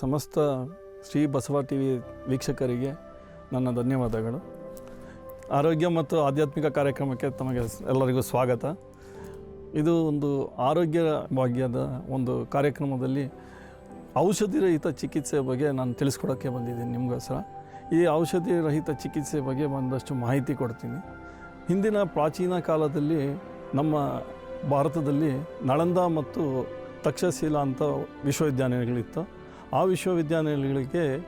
ಸಮಸ್ತ Shri Basava T V ವೀಕ್ಷಕರಿಗೆ ನನ್ನ ಧನ್ಯವಾದಗಳು. ಆರೋಗ್ಯ ಮತ್ತು ಆಧ್ಯಾತ್ಮಿಕ ಕಾರ್ಯಕ್ರಮಕ್ಕೆ ತಮಗೆ ಎಲ್ಲರಿಗೂ ಸ್ವಾಗತ. ಇದು ಒಂದು ಆರೋಗ್ಯ ಭಾಗ್ಯದ ಒಂದು ಕಾರ್ಯಕ್ರಮದಲ್ಲಿ ಔಷಧಿ ರಹಿತ ಚಿಕಿತ್ಸೆ ಬಗ್ಗೆ ನಾನು ತಿಳಿಸ್ಕೊಡೋಕ್ಕೆ ಬಂದಿದ್ದೀನಿ ನಿಮಗೋಸ್ಕರ ಈ ಔಷಧಿ ರಹಿತ ಚಿಕಿತ್ಸೆ ಬಗ್ಗೆ ಒಂದಷ್ಟು ಮಾಹಿತಿ ಕೊಡ್ತೀನಿ. ಹಿಂದಿನ ಪ್ರಾಚೀನ ಕಾಲದಲ್ಲಿ ನಮ್ಮ ಭಾರತದಲ್ಲಿ ನಳಂದ ಮತ್ತು ತಕ್ಷಶಿಲಾ ಅಂತ ವಿಶ್ವವಿದ್ಯಾನಿಲಯಗಳಿತ್ತು. ಆ ವಿಶ್ವವಿದ್ಯಾನಿಲಯಗಳಿಗೆ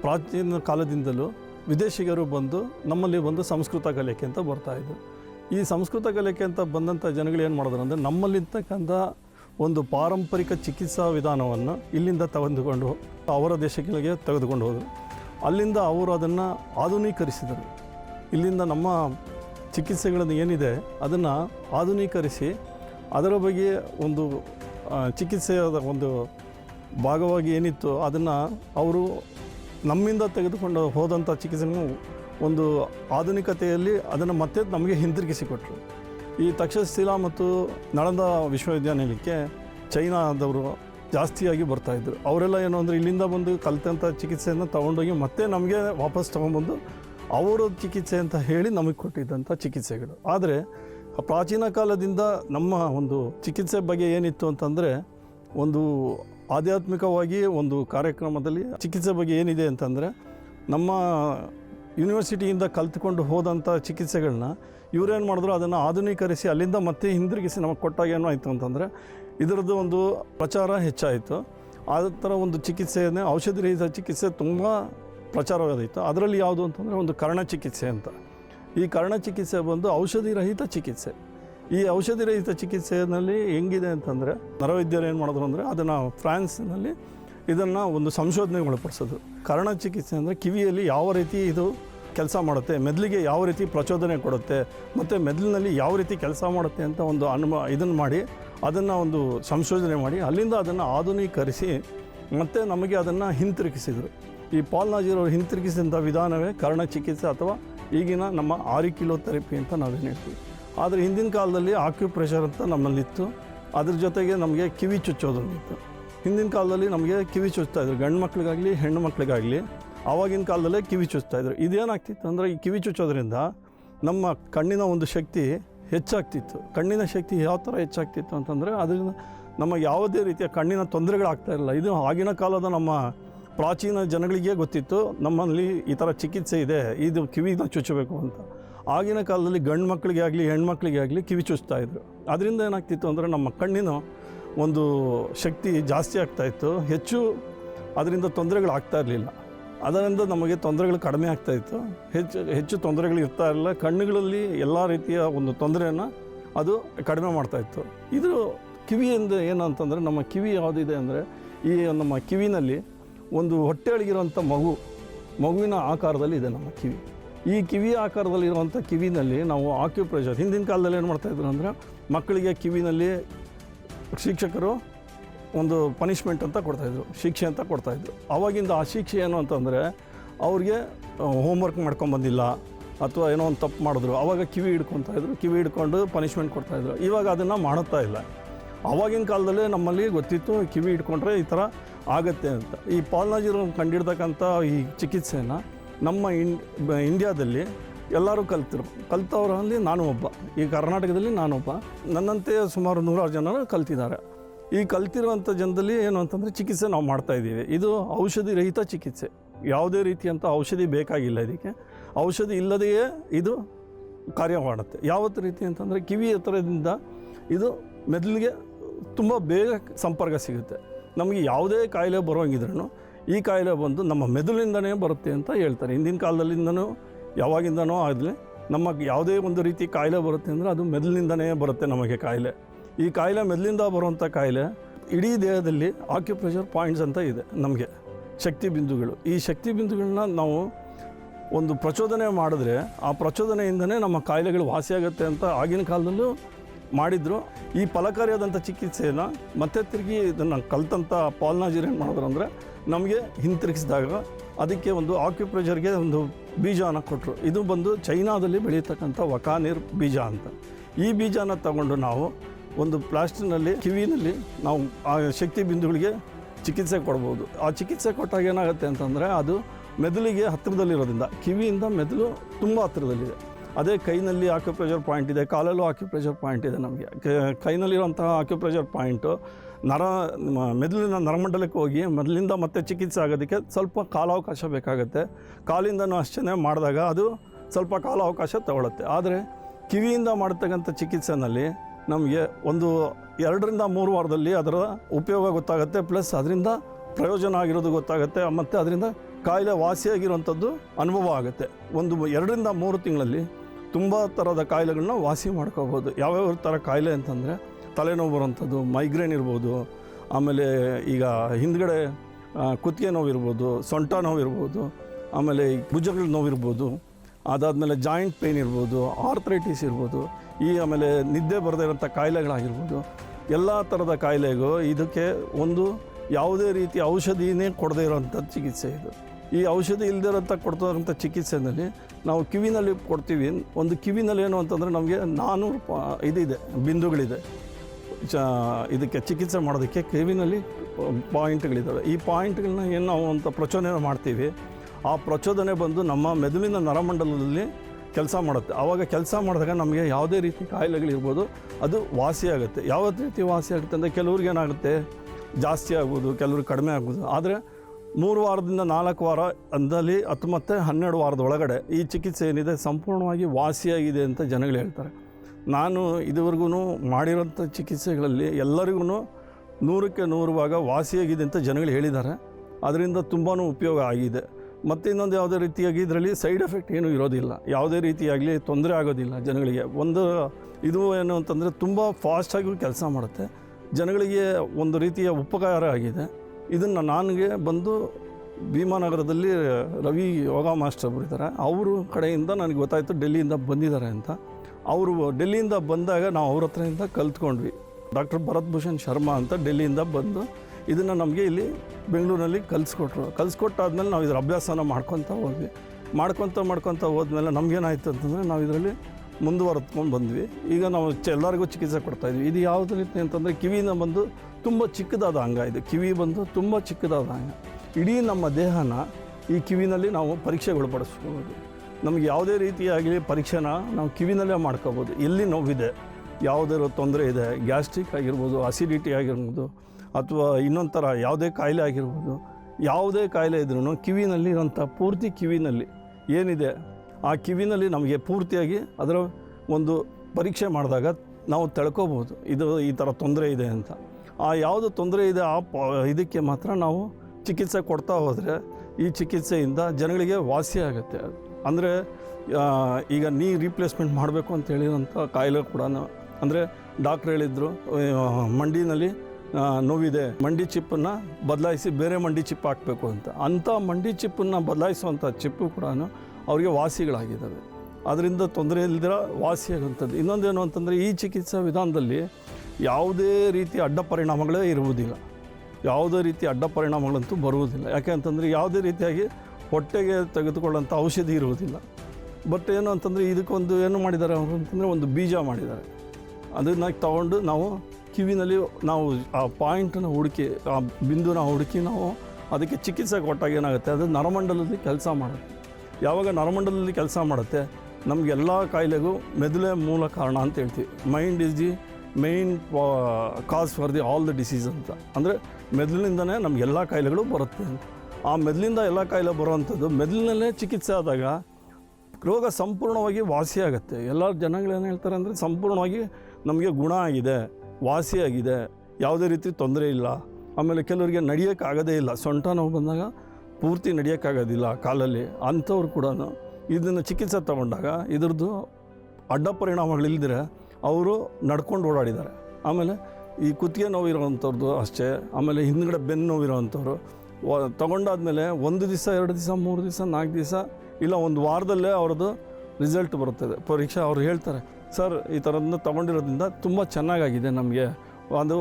ಪ್ರಾಚೀನ ಕಾಲದಿಂದಲೂ ವಿದೇಶಿಗರು ಬಂದು ನಮ್ಮಲ್ಲಿ ಬಂದು ಸಂಸ್ಕೃತ ಕಲಿಕೆ ಅಂತ ಬರ್ತಾಯಿದ್ರು ಈ ಸಂಸ್ಕೃತ ಕಲಿಕೆ ಅಂತ ಬಂದಂಥ ಜನಗಳು ಏನು ಮಾಡಿದ್ರು ಅಂದರೆ ನಮ್ಮಲ್ಲಿರ್ತಕ್ಕಂಥ ಒಂದು ಪಾರಂಪರಿಕ ಚಿಕಿತ್ಸಾ ವಿಧಾನವನ್ನು ಇಲ್ಲಿಂದ ತೆಗೆದುಕೊಂಡು ಅವರ ದೇಶಗಳಿಗೆ ತೆಗೆದುಕೊಂಡು ಹೋದರು. ಅಲ್ಲಿಂದ ಅವರು ಅದನ್ನು ಆಧುನೀಕರಿಸಿದರು. ಇಲ್ಲಿಂದ ನಮ್ಮ ಚಿಕಿತ್ಸೆಗಳನ್ನು ಏನಿದೆ ಅದನ್ನು ಆಧುನೀಕರಿಸಿ ಅದರ ಬಗ್ಗೆ ಒಂದು ಚಿಕಿತ್ಸೆಯ ಒಂದು ಭಾಗವಾಗಿ ಏನಿತ್ತು ಅದನ್ನು ಅವರು ನಮ್ಮಿಂದ ತೆಗೆದುಕೊಂಡು ಹೋದಂಥ ಚಿಕಿತ್ಸೆಯನ್ನು ಒಂದು ಆಧುನಿಕತೆಯಲ್ಲಿ ಅದನ್ನು ಮತ್ತೆ ನಮಗೆ ಹಿಂತಿರುಗಿಸಿಕೊಟ್ರು ಈ ತಕ್ಷಶಿಲಾ ಮತ್ತು ನಳಂದ ವಿಶ್ವವಿದ್ಯಾನಿಲಯಕ್ಕೆ ಚೈನಾದವರು ಜಾಸ್ತಿಯಾಗಿ ಬರ್ತಾಯಿದ್ರು ಅವರೆಲ್ಲ ಏನು ಅಂದರೆ ಇಲ್ಲಿಂದ ಬಂದು ಕಲಿತಂಥ ಚಿಕಿತ್ಸೆಯನ್ನು ತೊಗೊಂಡೋಗಿ ಮತ್ತೆ ನಮಗೆ ವಾಪಸ್ ತೊಗೊಂಬಂದು ಅವರ ಚಿಕಿತ್ಸೆ ಅಂತ ಹೇಳಿ ನಮಗೆ ಕೊಟ್ಟಿದ್ದಂಥ ಚಿಕಿತ್ಸೆಗಳು. ಆದರೆ ಪ್ರಾಚೀನ ಕಾಲದಿಂದ ನಮ್ಮ ಒಂದು ಚಿಕಿತ್ಸೆ ಬಗ್ಗೆ ಏನಿತ್ತು ಅಂತಂದರೆ ಒಂದು ಆಧ್ಯಾತ್ಮಿಕವಾಗಿ ಒಂದು ಕಾರ್ಯಕ್ರಮದಲ್ಲಿ ಚಿಕಿತ್ಸೆ ಬಗ್ಗೆ ಏನಿದೆ ಅಂತಂದರೆ, ನಮ್ಮ ಯೂನಿವರ್ಸಿಟಿಯಿಂದ ಕಲ್ತ್ಕೊಂಡು ಹೋದಂಥ ಚಿಕಿತ್ಸೆಗಳನ್ನ ಇವರೇನು ಮಾಡಿದ್ರು, ಅದನ್ನು ಆಧುನೀಕರಿಸಿ ಅಲ್ಲಿಂದ ಮತ್ತೆ ಹಿಂದಿರುಗಿಸಿ ನಮಗೆ ಕೊಟ್ಟಾಗ ಏನೋ ಆಯಿತು ಅಂತಂದರೆ, ಇದರದ್ದು ಒಂದು ಪ್ರಚಾರ ಹೆಚ್ಚಾಯಿತು. ಆ ಥರ ಒಂದು ಚಿಕಿತ್ಸೆಯನ್ನೇ, ಔಷಧಿ ರಹಿತ ಚಿಕಿತ್ಸೆ ತುಂಬ ಪ್ರಚಾರವಾದಿತ್ತು ಅದರಲ್ಲಿ ಯಾವುದು ಅಂತಂದರೆ ಒಂದು ಕರ್ಣ ಚಿಕಿತ್ಸೆ ಅಂತ. ಈ ಕರ್ಣ ಚಿಕಿತ್ಸೆ ಬಂದು ಔಷಧಿ ರಹಿತ ಚಿಕಿತ್ಸೆ. ಈ ಔಷಧಿ ರಹಿತ ಚಿಕಿತ್ಸೆಯಲ್ಲಿ ಹೆಂಗಿದೆ ಅಂತಂದರೆ, ನರವೈದ್ಯರು ಏನು ಮಾಡಿದ್ರು ಅಂದರೆ, ಅದನ್ನು ಫ್ರಾನ್ಸ್ನಲ್ಲಿ ಇದನ್ನು ಒಂದು ಸಂಶೋಧನೆಗೆ ಒಳಪಡಿಸೋದು ಕರ್ಣ ಚಿಕಿತ್ಸೆ ಅಂದರೆ ಕಿವಿಯಲ್ಲಿ ಯಾವ ರೀತಿ ಇದು ಕೆಲಸ ಮಾಡುತ್ತೆ, ಮೆದುಳಿಗೆ ಯಾವ ರೀತಿ ಪ್ರಚೋದನೆ ಕೊಡುತ್ತೆ, ಮತ್ತು ಮೆದುಳಿನಲ್ಲಿ ಯಾವ ರೀತಿ ಕೆಲಸ ಮಾಡುತ್ತೆ ಅಂತ ಒಂದು ಅನುಮ, ಇದನ್ನು ಮಾಡಿ, ಅದನ್ನು ಒಂದು ಸಂಶೋಧನೆ ಮಾಡಿ, ಅಲ್ಲಿಂದ ಅದನ್ನು ಆಧುನೀಕರಿಸಿ, ಮತ್ತು ನಮಗೆ ಅದನ್ನು ಹಿಂತಿರುಗಿಸಿದರು. ಈ ಪಾಲ್ ನಾಜಿರ್ ಹಿಂತಿರುಗಿಸಿದಂಥ ವಿಧಾನವೇ ಕರ್ಣ ಚಿಕಿತ್ಸೆ ಅಥವಾ ಈಗಿನ ನಮ್ಮ ಆರಿಕಿಲೋ ಥೆರಪಿ ಅಂತ ನಾವೇನು ಹೇಳ್ತೀವಿ. ಆದರೆ ಹಿಂದಿನ ಕಾಲದಲ್ಲಿ ಆಕ್ಯುಪ್ರೆಷರ್ ಅಂತ ನಮ್ಮಲ್ಲಿತ್ತು ಅದ್ರ ಜೊತೆಗೆ ನಮಗೆ ಕಿವಿ ಚುಚ್ಚೋದೊಂದಿತ್ತು ಹಿಂದಿನ ಕಾಲದಲ್ಲಿ ನಮಗೆ ಕಿವಿ ಚುಚ್ತಾಯಿದ್ರು ಗಂಡು ಮಕ್ಳಿಗಾಗಲಿ, ಹೆಣ್ಣು ಮಕ್ಳಿಗಾಗಲಿ, ಆವಾಗಿನ ಕಾಲದಲ್ಲೇ ಕಿವಿ ಚುಚ್ತಾಯಿದ್ರು ಇದೇನಾಗ್ತಿತ್ತು ಅಂದರೆ ಈ ಕಿವಿ ಚುಚ್ಚೋದ್ರಿಂದ ನಮ್ಮ ಕಣ್ಣಿನ ಒಂದು ಶಕ್ತಿ ಹೆಚ್ಚಾಗ್ತಿತ್ತು. ಕಣ್ಣಿನ ಶಕ್ತಿ ಯಾವ ಥರ ಹೆಚ್ಚಾಗ್ತಿತ್ತು ಅಂತಂದರೆ ಅದರಿಂದ ನಮಗೆ ಯಾವುದೇ ರೀತಿಯ ಕಣ್ಣಿನ ತೊಂದರೆಗಳಾಗ್ತಾ ಇರಲಿಲ್ಲ. ಇದು ಆಗಿನ ಕಾಲದ ನಮ್ಮ ಪ್ರಾಚೀನ ಜನಗಳಿಗೆ ಗೊತ್ತಿತ್ತು. ನಮ್ಮಲ್ಲಿ ಈ ಥರ ಚಿಕಿತ್ಸೆ ಇದೆ. ಇದು ಕಿವಿನ ಚುಚ್ಚಬೇಕು ಅಂತ. ಆಗಿನ ಕಾಲದಲ್ಲಿ ಗಂಡು ಮಕ್ಕಳಿಗೆ ಆಗಲಿ ಹೆಣ್ಮಕ್ಳಿಗೆ ಆಗಲಿ ಕಿವಿ ಚುಚ್ತಾ ಇದ್ರು. ಅದರಿಂದ ಏನಾಗ್ತಿತ್ತು ಅಂದರೆ ನಮ್ಮ ಕಣ್ಣಿನ ಒಂದು ಶಕ್ತಿ ಜಾಸ್ತಿ ಆಗ್ತಾಯಿತ್ತು ಹೆಚ್ಚು ಅದರಿಂದ ತೊಂದರೆಗಳು ಆಗ್ತಾ ಇರಲಿಲ್ಲ. ಅದರಿಂದ ನಮಗೆ ತೊಂದರೆಗಳು ಕಡಿಮೆ ಆಗ್ತಾಯಿತ್ತು ಹೆಚ್ಚು ಹೆಚ್ಚು ತೊಂದರೆಗಳು ಇರ್ತಾ ಇರಲಿಲ್ಲ. ಕಣ್ಣುಗಳಲ್ಲಿ ಎಲ್ಲ ರೀತಿಯ ಒಂದು ತೊಂದರೆಯನ್ನು ಅದು ಕಡಿಮೆ ಮಾಡ್ತಾಯಿತ್ತು ಇದು ಕಿವಿಯಿಂದ ಏನು ಅಂತಂದರೆ ನಮ್ಮ ಕಿವಿ ಯಾವುದಿದೆ ಅಂದರೆ ಈ ನಮ್ಮ ಕಿವಿನಲ್ಲಿ ಒಂದು ಹೊಟ್ಟೆ ಒಳಗಿರುವಂಥ ಮಗು, ಮಗುವಿನ ಆಕಾರದಲ್ಲಿ ಇದೆ ನಮ್ಮ ಕಿವಿ. ಈ ಕಿವಿ ಆಕಾರದಲ್ಲಿರುವಂಥ ಕಿವಿನಲ್ಲಿ ನಾವು ಆಕ್ಯುಪ್ರೆಷರ್ ಹಿಂದಿನ ಕಾಲದಲ್ಲಿ ಏನು ಮಾಡ್ತಾಯಿದ್ರು ಅಂದರೆ ಮಕ್ಕಳಿಗೆ ಕಿವಿನಲ್ಲಿ ಶಿಕ್ಷಕರು ಒಂದು ಪನಿಷ್ಮೆಂಟ್ ಅಂತ ಕೊಡ್ತಾಯಿದ್ರು ಶಿಕ್ಷೆ ಅಂತ ಕೊಡ್ತಾಯಿದ್ರು ಆವಾಗಿಂದ ಆ ಶಿಕ್ಷೆ ಏನು ಅಂತಂದರೆ ಅವ್ರಿಗೆ ಹೋಮ್ವರ್ಕ್ ಮಾಡ್ಕೊಂಬಂದಿಲ್ಲ ಅಥವಾ ಏನೋ ಒಂದು ತಪ್ಪು ಮಾಡಿದ್ರು ಆವಾಗ ಕಿವಿ ಹಿಡ್ಕೊತಾ ಇದ್ರು, ಕಿವಿ ಹಿಡ್ಕೊಂಡು ಪನಿಷ್ಮೆಂಟ್ ಕೊಡ್ತಾಯಿದ್ರು ಇವಾಗ ಅದನ್ನು ಮಾಡುತ್ತಾ ಇಲ್ಲ. ಆವಾಗಿನ ಕಾಲದಲ್ಲೇ ನಮ್ಮಲ್ಲಿ ಗೊತ್ತಿತ್ತು ಕಿವಿ ಹಿಡ್ಕೊಂಡ್ರೆ ಈ ಥರ ಆಗತ್ತೆ ಅಂತ. ಈ ಪಾಲ್ನಾಜಿರು ಕಂಡಿಡ್ತಕ್ಕಂಥ ಈ ಚಿಕಿತ್ಸೆಯನ್ನು ನಮ್ಮ ಇಂಡಿಯಾದಲ್ಲಿ ಎಲ್ಲರೂ ಕಲ್ತರು ಕಲ್ತವರಲ್ಲಿ ನಾನು ಒಬ್ಬ. ಈ ಕರ್ನಾಟಕದಲ್ಲಿ ನಾನೊಬ್ಬ ನನ್ನಂತೆ ಸುಮಾರು ನೂರಾರು ಜನರು ಕಲ್ತಿದ್ದಾರೆ. ಈ ಕಲ್ತಿರುವಂಥ ಜನದಲ್ಲಿ ಏನು ಅಂತಂದರೆ ಚಿಕಿತ್ಸೆ ನಾವು ಮಾಡ್ತಾ ಇದ್ದೀವಿ. ಇದು ಔಷಧಿ ರಹಿತ ಚಿಕಿತ್ಸೆ. ಯಾವುದೇ ರೀತಿಯಂಥ ಔಷಧಿ ಬೇಕಾಗಿಲ್ಲ ಇದಕ್ಕೆ. ಔಷಧಿ ಇಲ್ಲದೆಯೇ ಇದು ಕಾರ್ಯ ಮಾಡುತ್ತೆ ಯಾವತ್ತು ರೀತಿ ಅಂತಂದರೆ ಕಿವಿ ಹತ್ರದಿಂದ ಇದು ಮೆದುಳಿಗೆ ತುಂಬ ಬೇಗ ಸಂಪರ್ಕ ಸಿಗುತ್ತೆ. ನಮಗೆ ಯಾವುದೇ ಕಾಯಿಲೆ ಬರೋಂಗಿದ್ರೂ ಈ ಕಾಯಿಲೆ ಬಂದು ನಮ್ಮ ಮೆದುಳಿಂದನೇ ಬರುತ್ತೆ ಅಂತ ಹೇಳ್ತಾರೆ. ಹಿಂದಿನ ಕಾಲದಲ್ಲಿಂದನೂ ಯಾವಾಗಿಂದನೂ ಆಗಲಿ ನಮ್ಮ ಯಾವುದೇ ಒಂದು ರೀತಿ ಕಾಯಿಲೆ ಬರುತ್ತೆ ಅಂದರೆ ಅದು ಮೆದುಳಿನಿಂದನೇ ಬರುತ್ತೆ ನಮಗೆ ಕಾಯಿಲೆ. ಈ ಕಾಯಿಲೆ ಮೆದುಳಿಂದ ಬರುವಂಥ ಕಾಯಿಲೆ ಇಡೀ ದೇಹದಲ್ಲಿ ಆಕ್ಯುಪ್ರೆಷರ್ ಪಾಯಿಂಟ್ಸ್ ಅಂತ ಇದೆ ನಮಗೆ, ಶಕ್ತಿ ಬಿಂದುಗಳು. ಈ ಶಕ್ತಿ ಬಿಂದುಗಳನ್ನ ನಾವು ಒಂದು ಪ್ರಚೋದನೆ ಮಾಡಿದ್ರೆ ಆ ಪ್ರಚೋದನೆಯಿಂದನೇ ನಮ್ಮ ಕಾಯಿಲೆಗಳು ವಾಸಿಯಾಗುತ್ತೆ ಅಂತ ಆಗಿನ ಕಾಲದಲ್ಲೂ ಮಾಡಿದ್ರು. ಈ ಫಲಕಾರಿಯಾದಂಥ ಚಿಕಿತ್ಸೆಯನ್ನು ಮತ್ತೆ ತಿರುಗಿ ಇದನ್ನು ಕಲ್ತಂಥ ಪಾಲ್ನಾಜಿರ್ ಏನು ಮಾಡಿದ್ರು ಅಂದರೆ ನಮಗೆ ಹಿಂತಿರುಗಿಸಿದಾಗ ಅದಕ್ಕೆ ಒಂದು ಆಕ್ಯುಪ್ರೆಷರ್ಗೆ ಒಂದು ಬೀಜನ ಕೊಟ್ಟರು ಇದು ಬಂದು ಚೈನಾದಲ್ಲಿ ಬೆಳೀತಕ್ಕಂಥ ವಕಾನೀರ್ ಬೀಜ ಅಂತ. ಈ ಬೀಜನ ತಗೊಂಡು ನಾವು ಒಂದು ಪ್ಲಾಸ್ಟಿಕ್ನಲ್ಲಿ, ಕಿವಿನಲ್ಲಿ ನಾವು ಆ ಶಕ್ತಿ ಬಿಂದುಗಳಿಗೆ ಚಿಕಿತ್ಸೆ ಕೊಡ್ಬೋದು. ಆ ಚಿಕಿತ್ಸೆ ಕೊಟ್ಟಾಗ ಏನಾಗುತ್ತೆ ಅಂತಂದರೆ ಅದು ಮೆದುಳಿಗೆ ಹತ್ತಿರದಲ್ಲಿರೋದ್ರಿಂದ, ಕಿವಿಯಿಂದ ಮೆದುಳು ತುಂಬ ಹತ್ತಿರದಲ್ಲಿದೆ. ಅದೇ ಕೈನಲ್ಲಿ ಆಕ್ಯುಪ್ರೆಷರ್ ಪಾಯಿಂಟ್ ಇದೆ, ಕಾಲಲ್ಲೂ ಆಕ್ಯುಪ್ರೆಷರ್ ಪಾಯಿಂಟ್ ಇದೆ ನಮಗೆ. ಕೈನಲ್ಲಿರುವಂತಹ ಆಕ್ಯುಪ್ರೆಷರ್ ಪಾಯಿಂಟು ನರ ಮೆದುಳಿನ ನರಮಂಡಲಕ್ಕೆ ಹೋಗಿ ಮೊದಲಿಂದ ಮತ್ತೆ ಚಿಕಿತ್ಸೆ ಆಗೋದಕ್ಕೆ ಸ್ವಲ್ಪ ಕಾಲಾವಕಾಶ ಬೇಕಾಗುತ್ತೆ. ಕಾಲಿಂದನೂ ಅಷ್ಟೇ ಮಾಡಿದಾಗ ಅದು ಸ್ವಲ್ಪ ಕಾಲಾವಕಾಶ ತಗೊಳುತ್ತೆ. ಆದರೆ ಕಿವಿಯಿಂದ ಮಾಡ್ತಕ್ಕಂಥ ಚಿಕಿತ್ಸೆನಲ್ಲಿ ನಮಗೆ ಒಂದು ಎರಡರಿಂದ ಮೂರು ವಾರದಲ್ಲಿ ಅದರ ಉಪಯೋಗ ಗೊತ್ತಾಗುತ್ತೆ. ಪ್ಲಸ್ ಅದರಿಂದ ಪ್ರಯೋಜನ ಆಗಿರೋದು ಗೊತ್ತಾಗುತ್ತೆ. ಮತ್ತು ಅದರಿಂದ ಕಾಯಿಲೆ ವಾಸಿಯಾಗಿರುವಂಥದ್ದು ಅನುಭವ ಆಗುತ್ತೆ. ಒಂದು ಎರಡರಿಂದ ಮೂರು ತಿಂಗಳಲ್ಲಿ ತುಂಬ ಥರದ ಕಾಯಿಲೆಗಳನ್ನ ವಾಸಿ ಮಾಡ್ಕೋಬೋದು. ಯಾವ್ಯಾವ ಥರ ಕಾಯಿಲೆ ಅಂತಂದರೆ ತಲೆನೋವು ಬರುವಂಥದ್ದು ಮೈಗ್ರೇನ್ ಇರ್ಬೋದು, ಆಮೇಲೆ ಈಗ ಹಿಂದ್ಗಡೆ ಕುತ್ತಿಗೆ ನೋವು ಇರ್ಬೋದು ಸೊಂಟ ನೋವು ಇರ್ಬೋದು ಆಮೇಲೆ ಭುಜಗಳ ನೋವು ಇರ್ಬೋದು ಅದಾದಮೇಲೆ ಜಾಯಿಂಟ್ ಪೇಯ್ನ್ ಇರ್ಬೋದು ಆರ್ಥ್ರೈಟಿಸ್ ಇರ್ಬೋದು, ಈ ಆಮೇಲೆ ನಿದ್ದೆ ಬರದೇ ಇರೋಂಥ ಕಾಯಿಲೆಗಳಾಗಿರ್ಬೋದು, ಎಲ್ಲ ಥರದ ಕಾಯಿಲೆಗೂ ಇದಕ್ಕೆ ಒಂದು ಯಾವುದೇ ರೀತಿ ಔಷಧಿನೇ ಕೊಡದೇ ಇರೋಂಥ ಚಿಕಿತ್ಸೆ ಇದು. ಈ ಔಷಧಿ ಇಲ್ಲದೇ ಇರೋಂಥ ಕೊಡ್ತಿರೋಂಥ ಚಿಕಿತ್ಸೆಯಲ್ಲಿ ನಾವು ಕಿವಿನಲ್ಲಿ ಕೊಡ್ತೀವಿ. ಒಂದು ಕಿವಿನಲ್ಲಿ ಏನು ಅಂತಂದರೆ ನಮಗೆ ನಾನು ಇದಿದೆ, ಬಿಂದುಗಳಿದೆ. ಚ, ಇದಕ್ಕೆ ಚಿಕಿತ್ಸೆ ಮಾಡೋದಕ್ಕೆ ಕಿವಿನಲ್ಲಿ ಪಾಯಿಂಟ್ಗಳಿದ್ದಾವೆ. ಈ ಪಾಯಿಂಟ್ಗಳನ್ನ ಏನು ನಾವು ಅಂತ ಪ್ರಚೋದನೆ ಮಾಡ್ತೀವಿ, ಆ ಪ್ರಚೋದನೆ ಬಂದು ನಮ್ಮ ಮೆದುಳಿನ ನರಮಂಡಲದಲ್ಲಿ ಕೆಲಸ ಮಾಡುತ್ತೆ. ಆವಾಗ ಕೆಲಸ ಮಾಡಿದಾಗ ನಮಗೆ ಯಾವುದೇ ರೀತಿ ಕಾಯಿಲೆಗಳಿರ್ಬೋದು, ಅದು ವಾಸಿ ಆಗುತ್ತೆ. ಯಾವ ರೀತಿ ವಾಸಿ ಆಗುತ್ತೆ ಅಂದರೆ ಕೆಲವ್ರಿಗೆ ಏನಾಗುತ್ತೆ, ಜಾಸ್ತಿ ಆಗ್ಬೋದು ಕೆಲವ್ರಿಗೆ ಕಡಿಮೆ ಆಗ್ಬೋದು ಆದರೆ ಮೂರು ವಾರದಿಂದ ನಾಲ್ಕು ವಾರ ಅಂದಲ್ಲಿ ಮತ್ತು ಹನ್ನೆರಡು ವಾರದ ಒಳಗಡೆ ಈ ಚಿಕಿತ್ಸೆ ಏನಿದೆ, ಸಂಪೂರ್ಣವಾಗಿ ವಾಸಿಯಾಗಿದೆ ಅಂತ ಜನಗಳು ಹೇಳ್ತಾರೆ. ನಾನು ಇದುವರೆಗೂ ಮಾಡಿರೋಂಥ ಚಿಕಿತ್ಸೆಗಳಲ್ಲಿ ಎಲ್ಲರಿಗೂ ನೂರಕ್ಕೆ ನೂರು ಭಾಗ ವಾಸಿಯಾಗಿದೆ ಅಂತ ಜನಗಳು ಹೇಳಿದ್ದಾರೆ. ಅದರಿಂದ ತುಂಬಾ ಉಪಯೋಗ ಆಗಿದೆ. ಮತ್ತು ಇನ್ನೊಂದು ಯಾವುದೇ ರೀತಿಯಾಗಿ ಇದರಲ್ಲಿ ಸೈಡ್ ಎಫೆಕ್ಟ್ ಏನೂ ಇರೋದಿಲ್ಲ. ಯಾವುದೇ ರೀತಿಯಾಗಲಿ ತೊಂದರೆ ಆಗೋದಿಲ್ಲ ಜನಗಳಿಗೆ. ಒಂದು ಇದು ಏನು ಅಂತಂದರೆ ತುಂಬ ಫಾಸ್ಟಾಗಿ ಕೆಲಸ ಮಾಡುತ್ತೆ. ಜನಗಳಿಗೆ ಒಂದು ರೀತಿಯ ಉಪಕಾರ ಆಗಿದೆ. ಇದನ್ನು ನನಗೆ ಬಂದು ಭೀಮಾನಗರದಲ್ಲಿ ರವಿ ಯೋಗ ಮಾಸ್ಟರ್ ಬರೀತಾರೆ. ಅವರು ಕಡೆಯಿಂದ ನನಗೆ ಗೊತ್ತಾಯಿತು, ಡೆಲ್ಲಿಯಿಂದ ಬಂದಿದ್ದಾರೆ ಅಂತ. ಅವರು ಡೆಲ್ಲಿಯಿಂದ ಬಂದಾಗ ನಾವು ಅವ್ರ ಹತ್ರದಿಂದ ಕಲ್ತ್ಕೊಂಡ್ವಿ. ಡಾಕ್ಟರ್ ಭರತ್ ಭೂಷಣ್ ಶರ್ಮಾ ಅಂತ ಡೆಲ್ಲಿಯಿಂದ ಬಂದು ಇದನ್ನು ನಮಗೆ ಇಲ್ಲಿ ಬೆಂಗಳೂರಿನಲ್ಲಿ ಕಲಿಸ್ಕೊಟ್ರು. ಕಲಿಸ್ಕೊಟ್ಟಾದ್ಮೇಲೆ ನಾವು ಇದರ ಅಭ್ಯಾಸನ ಮಾಡ್ಕೊತ ಹೋದ್ವಿ. ಮಾಡ್ಕೊತ ಮಾಡ್ಕೊತ ಹೋದ್ಮೇಲೆ ನಮಗೇನಾಯ್ತು ಅಂತಂದರೆ ನಾವು ಇದರಲ್ಲಿ ಮುಂದುವರೆದ್ಕೊಂಡು ಬಂದ್ವಿ. ಈಗ ನಾವು ಎಲ್ಲರಿಗೂ ಚಿಕಿತ್ಸೆ ಕೊಡ್ತಾಯಿದ್ವಿ ಇದು ಯಾವುದು ರೀತಿ ಅಂತಂದರೆ ಕಿವಿನ ಬಂದು ತುಂಬ ಚಿಕ್ಕದಾದ ಅಂಗ ಇದು. ಕಿವಿ ಬಂದು ತುಂಬ ಚಿಕ್ಕದಾದ ಅಂಗ. ಇಡೀ ನಮ್ಮ ದೇಹನ ಈ ಕಿವಿನಲ್ಲಿ ನಾವು ಪರೀಕ್ಷೆಗೊಳಪಡಿಸ್ಬೋದು ನಮಗೆ ಯಾವುದೇ ರೀತಿಯಾಗಲಿ ಪರೀಕ್ಷೆನ ನಾವು ಕಿವಿನಲ್ಲೇ ಮಾಡ್ಕೋಬೋದು. ಎಲ್ಲಿ ನೋವಿದೆ ಯಾವುದಾದ್ರು ತೊಂದರೆ ಇದೆ, ಗ್ಯಾಸ್ಟ್ರಿಕ್ ಆಗಿರ್ಬೋದು ಅಸಿಡಿಟಿ ಆಗಿರ್ಬೋದು, ಅಥವಾ ಇನ್ನೊಂದು ಥರ ಯಾವುದೇ ಕಾಯಿಲೆ ಆಗಿರ್ಬೋದು, ಯಾವುದೇ ಕಾಯಿಲೆ ಇದ್ರೂ ಕಿವಿನಲ್ಲಿ ಇರೋಂಥ ಪೂರ್ತಿ ಕಿವಿನಲ್ಲಿ ಏನಿದೆ, ಆ ಕಿವಿನಲ್ಲಿ ನಮಗೆ ಪೂರ್ತಿಯಾಗಿ ಅದರ ಒಂದು ಪರೀಕ್ಷೆ ಮಾಡಿದಾಗ ನಾವು ತಿಳ್ಕೊಬೋದು, ಇದು ಈ ಥರ ತೊಂದರೆ ಇದೆ ಅಂತ. ಆ ಯಾವುದು ತೊಂದರೆ ಇದೆ, ಆ ಪ, ಇದಕ್ಕೆ ಮಾತ್ರ ನಾವು ಚಿಕಿತ್ಸೆ ಕೊಡ್ತಾ ಹೋದರೆ ಈ ಚಿಕಿತ್ಸೆಯಿಂದ ಜನಗಳಿಗೆ ವಾಸಿ ಆಗುತ್ತೆ ಅಂದರೆ ಈಗ ನೀ ರೀಪ್ಲೇಸ್ಮೆಂಟ್ ಮಾಡಬೇಕು ಅಂತ ಹೇಳಿದಂಥ ಕಾಯಿಲೆ ಕೂಡ ಅಂದರೆ ಡಾಕ್ಟ್ರ್ ಹೇಳಿದರು ಮಂಡಿನಲ್ಲಿ ನೋವಿದೆ, ಮಂಡಿ ಚಿಪ್ಪನ್ನು ಬದಲಾಯಿಸಿ ಬೇರೆ ಮಂಡಿ ಚಿಪ್ ಹಾಕಬೇಕು ಅಂತ. ಅಂಥ ಮಂಡಿ ಚಿಪ್ಪನ್ನು ಬದಲಾಯಿಸುವಂಥ ಚಿಪ್ಪು ಕೂಡ ಅವರಿಗೆ ವಾಸಿಗಳಾಗಿದ್ದಾವೆ. ಅದರಿಂದ ತೊಂದರೆ ಇಲ್ದಿರ ವಾಸಿಯಾಗುವಂಥದ್ದು ಇನ್ನೊಂದೇನು ಅಂತಂದರೆ, ಈ ಚಿಕಿತ್ಸಾ ವಿಧಾನದಲ್ಲಿ ಯಾವುದೇ ರೀತಿ ಅಡ್ಡ ಪರಿಣಾಮಗಳೇ ಇರುವುದಿಲ್ಲ. ಯಾವುದೇ ರೀತಿ ಅಡ್ಡ ಪರಿಣಾಮಗಳಂತೂ ಬರುವುದಿಲ್ಲ. ಯಾಕೆ ಅಂತಂದರೆ, ಯಾವುದೇ ರೀತಿಯಾಗಿ ಹೊಟ್ಟೆಗೆ ತೆಗೆದುಕೊಳ್ಳೋಂಥ ಔಷಧಿ ಇರುವುದಿಲ್ಲ. ಬಟ್ ಏನು ಅಂತಂದರೆ ಇದಕ್ಕೊಂದು ಏನು ಮಾಡಿದ್ದಾರೆ ಅಂತಂದರೆ ಒಂದು ಬೀಜ ಮಾಡಿದ್ದಾರೆ. ಅದನ್ನು ತಗೊಂಡು ನಾವು ಕಿವಿನಲ್ಲಿ ನಾವು ಆ ಪಾಯಿಂಟನ್ನು ಹುಡುಕಿ, ಆ ಬಿಂದುನ ಹುಡುಕಿ ನಾವು ಅದಕ್ಕೆ ಚಿಕಿತ್ಸೆ ಕೊಟ್ಟಾಗ ಏನಾಗುತ್ತೆ, ಅದು ನರಮಂಡಲದಲ್ಲಿ ಕೆಲಸ ಮಾಡುತ್ತೆ. ಯಾವಾಗ ನರಮಂಡಲದಲ್ಲಿ ಕೆಲಸ ಮಾಡುತ್ತೆ ನಮಗೆಲ್ಲ ಕಾಯಿಲೆಗೂ ಮೆದುಳೆ ಮೂಲ ಕಾರಣ ಅಂತ ಹೇಳ್ತೀವಿ. Mind is the main cause for the all the disease ಅಂತ. ಅಂದರೆ ಮೆದುಳಿನಿಂದನೇ ನಮಗೆಲ್ಲ ಕಾಯಿಲೆಗಳು ಬರುತ್ತೆ ಅಂತ. ಆ ಮೆದಲಿಂದ ಎಲ್ಲ ಕಾಯಿಲೆ ಬರುವಂಥದ್ದು ಮೆದಲಿನಲ್ಲೇ ಚಿಕಿತ್ಸೆ ಆದಾಗ ರೋಗ ಸಂಪೂರ್ಣವಾಗಿ ವಾಸಿಯಾಗುತ್ತೆ ಎಲ್ಲ ಜನಗಳು ಏನು ಹೇಳ್ತಾರೆ ಅಂದರೆ ಸಂಪೂರ್ಣವಾಗಿ ನಮಗೆ ಗುಣ ಆಗಿದೆ ವಾಸಿಯಾಗಿದೆ ಯಾವುದೇ ರೀತಿ ತೊಂದರೆ ಇಲ್ಲ. ಆಮೇಲೆ ಕೆಲವರಿಗೆ ನಡೆಯೋಕ್ಕಾಗೋದೇ ಇಲ್ಲ. ಸೊಂಟ ನೋವು ಬಂದಾಗ ಪೂರ್ತಿ ನಡೆಯೋಕ್ಕಾಗೋದಿಲ್ಲ ಕಾಲಲ್ಲಿ, ಅಂಥವ್ರು ಕೂಡ ಇದನ್ನು ಚಿಕಿತ್ಸೆ ತಗೊಂಡಾಗ ಇದ್ರದ್ದು ಅಡ್ಡ ಪರಿಣಾಮಗಳಿಲ್ದಿರೆ ಅವರು ನಡ್ಕೊಂಡು ಓಡಾಡಿದ್ದಾರೆ. ಆಮೇಲೆ ಈ ಕುತ್ತಿಗೆ ನೋವು ಇರೋವಂಥವ್ರದ್ದು ಅಷ್ಟೇ. ಆಮೇಲೆ ಹಿಂದ್ಗಡೆ ಬೆನ್ನು ನೋವು ಇರೋವಂಥವ್ರು. ತಗೊಂಡಾದ್ಮೇಲೆ ಒಂದು ದಿವಸ, ಎರಡು ದಿವಸ, ಮೂರು ದಿವಸ, ನಾಲ್ಕು ದಿವಸ, ಇಲ್ಲ ಒಂದು ವಾರದಲ್ಲೇ ಅವ್ರದ್ದು ರಿಸಲ್ಟ್ ಬರುತ್ತದೆ. ಪರೀಕ್ಷೆ ಅವ್ರು ಹೇಳ್ತಾರೆ, ಸರ್, ಈ ಥರದನ್ನ ತೊಗೊಂಡಿರೋದ್ರಿಂದ ತುಂಬ ಚೆನ್ನಾಗಾಗಿದೆ ನಮಗೆ. ಒಂದು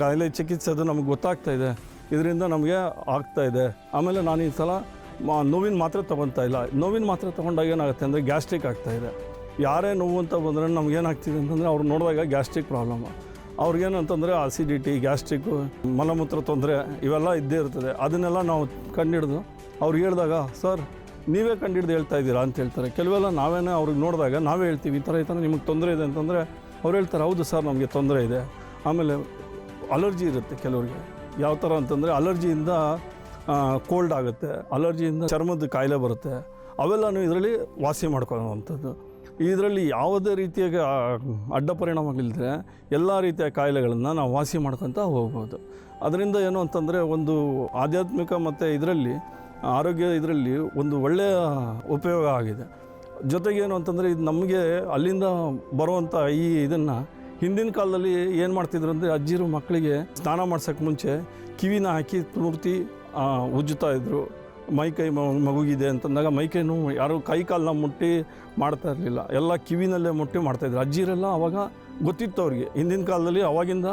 ಕಾಯಿಲೆ ಚಿಕಿತ್ಸೆ ಅದು ನಮ್ಗೆ ಗೊತ್ತಾಗ್ತಾ ಇದೆ. ಇದರಿಂದ ನಮಗೆ ಆಗ್ತಾ ಇದೆ. ಆಮೇಲೆ ನಾನು ಈ ಸಲ ಮಾ, ನೋವಿನ ಮಾತ್ರೆ ತೊಗೊತಾ ಇಲ್ಲ. ನೋವಿನ ಮಾತ್ರೆ ತೊಗೊಂಡಾಗ ಏನಾಗುತ್ತೆ ಅಂದರೆ ಗ್ಯಾಸ್ಟ್ರಿಕ್ ಆಗ್ತಾ ಇದೆ. ಯಾರೇ ನೋವು ಅಂತ ಬಂದರೆ ನಮ್ಗೇನಾಗ್ತಿದೆ ಅಂತಂದರೆ ಅವ್ರು ನೋಡಿದಾಗ ಗ್ಯಾಸ್ಟ್ರಿಕ್ ಪ್ರಾಬ್ಲಮ್ಮು ಅವ್ರಿಗೇನು ಅಂತಂದರೆ ಆಸಿಡಿಟಿ ಗ್ಯಾಸ್ಟ್ರಿಕ್ಕು ಮಲಮೂತ್ರ ತೊಂದರೆ ಇವೆಲ್ಲ ಇದ್ದೇ ಇರ್ತದೆ. ಅದನ್ನೆಲ್ಲ ನಾವು ಕಂಡಿಡ್ದು ಅವ್ರು ಹೇಳಿದಾಗ, ಸರ್, ನೀವೇ ಕಂಡಿಡ್ದು ಹೇಳ್ತಾ ಇದ್ದೀರಾ? ಅಂತ ಹೇಳ್ತಾರೆ. ಕೆಲವೆಲ್ಲ ನಾವೇನೇ ಅವ್ರಿಗೆ ನೋಡಿದಾಗ ನಾವೇ ಹೇಳ್ತೀವಿ, ಈ ಥರ, ಈ ನಿಮಗೆ ತೊಂದರೆ ಇದೆ ಅಂತಂದರೆ ಅವ್ರು ಹೇಳ್ತಾರೆ, ಹೌದು ಸರ್, ನಮಗೆ ತೊಂದರೆ ಇದೆ. ಆಮೇಲೆ ಅಲರ್ಜಿ ಇರುತ್ತೆ ಕೆಲವ್ರಿಗೆ. ಯಾವ ಥರ ಅಂತಂದರೆ ಅಲರ್ಜಿಯಿಂದ ಕೋಲ್ಡ್ ಆಗುತ್ತೆ, ಅಲರ್ಜಿಯಿಂದ ಚರ್ಮದ ಕಾಯಿಲೆ ಬರುತ್ತೆ, ಅವೆಲ್ಲನೂ ಇದರಲ್ಲಿ ವಾಸಿ ಮಾಡ್ಕೊಳ್ಳುವಂಥದ್ದು. ಇದರಲ್ಲಿ ಯಾವುದೇ ರೀತಿಯ ಅಡ್ಡ ಪರಿಣಾಮಗಳಿಲ್ಲದೆ ಎಲ್ಲ ರೀತಿಯ ಕಾಯಿಲೆಗಳನ್ನು ನಾವು ವಾಸಿ ಮಾಡ್ಕೊತ ಹೋಗ್ಬೋದು. ಅದರಿಂದ ಏನು ಅಂತಂದರೆ ಒಂದು ಆಧ್ಯಾತ್ಮಿಕ ಮತ್ತು ಇದರಲ್ಲಿ ಆರೋಗ್ಯ ಇದರಲ್ಲಿ ಒಂದು ಒಳ್ಳೆಯ ಉಪಯೋಗ ಆಗಿದೆ. ಜೊತೆಗೆ ಏನು ಅಂತಂದರೆ ಇದು ನಮಗೆ ಅಲ್ಲಿಂದ ಬರುವಂಥ ಈ ಇದನ್ನು ಹಿಂದಿನ ಕಾಲದಲ್ಲಿ ಏನು ಮಾಡ್ತಿದ್ರು ಅಂದರೆ ಅಜ್ಜಿರು ಮಕ್ಕಳಿಗೆ ಸ್ನಾನ ಮಾಡ್ಸೋಕ್ಕೆ ಮುಂಚೆ ಕಿವಿನ ಹಾಕಿ ಪೂರ್ತಿ ಆ, ಉಜ್ಜುತ್ತಾ ಇದ್ರು. ಮೈ ಕೈ ಮಗುಗಿದೆ ಅಂತಂದಾಗ ಮೈ ಕೈ ನೋವು ಯಾರು ಕೈ ಕಾಲನ್ನ ಮುಟ್ಟಿ ಮಾಡ್ತಾ ಇರಲಿಲ್ಲ. ಎಲ್ಲ ಕಿವಿನಲ್ಲೇ ಮುಟ್ಟಿ ಮಾಡ್ತಾಯಿದ್ರು ಅಜ್ಜಿರೆಲ್ಲ ಅವಾಗ ಗೊತ್ತಿತ್ತು ಅವ್ರಿಗೆ. ಹಿಂದಿನ ಕಾಲದಲ್ಲಿ ಅವಾಗಿಂದ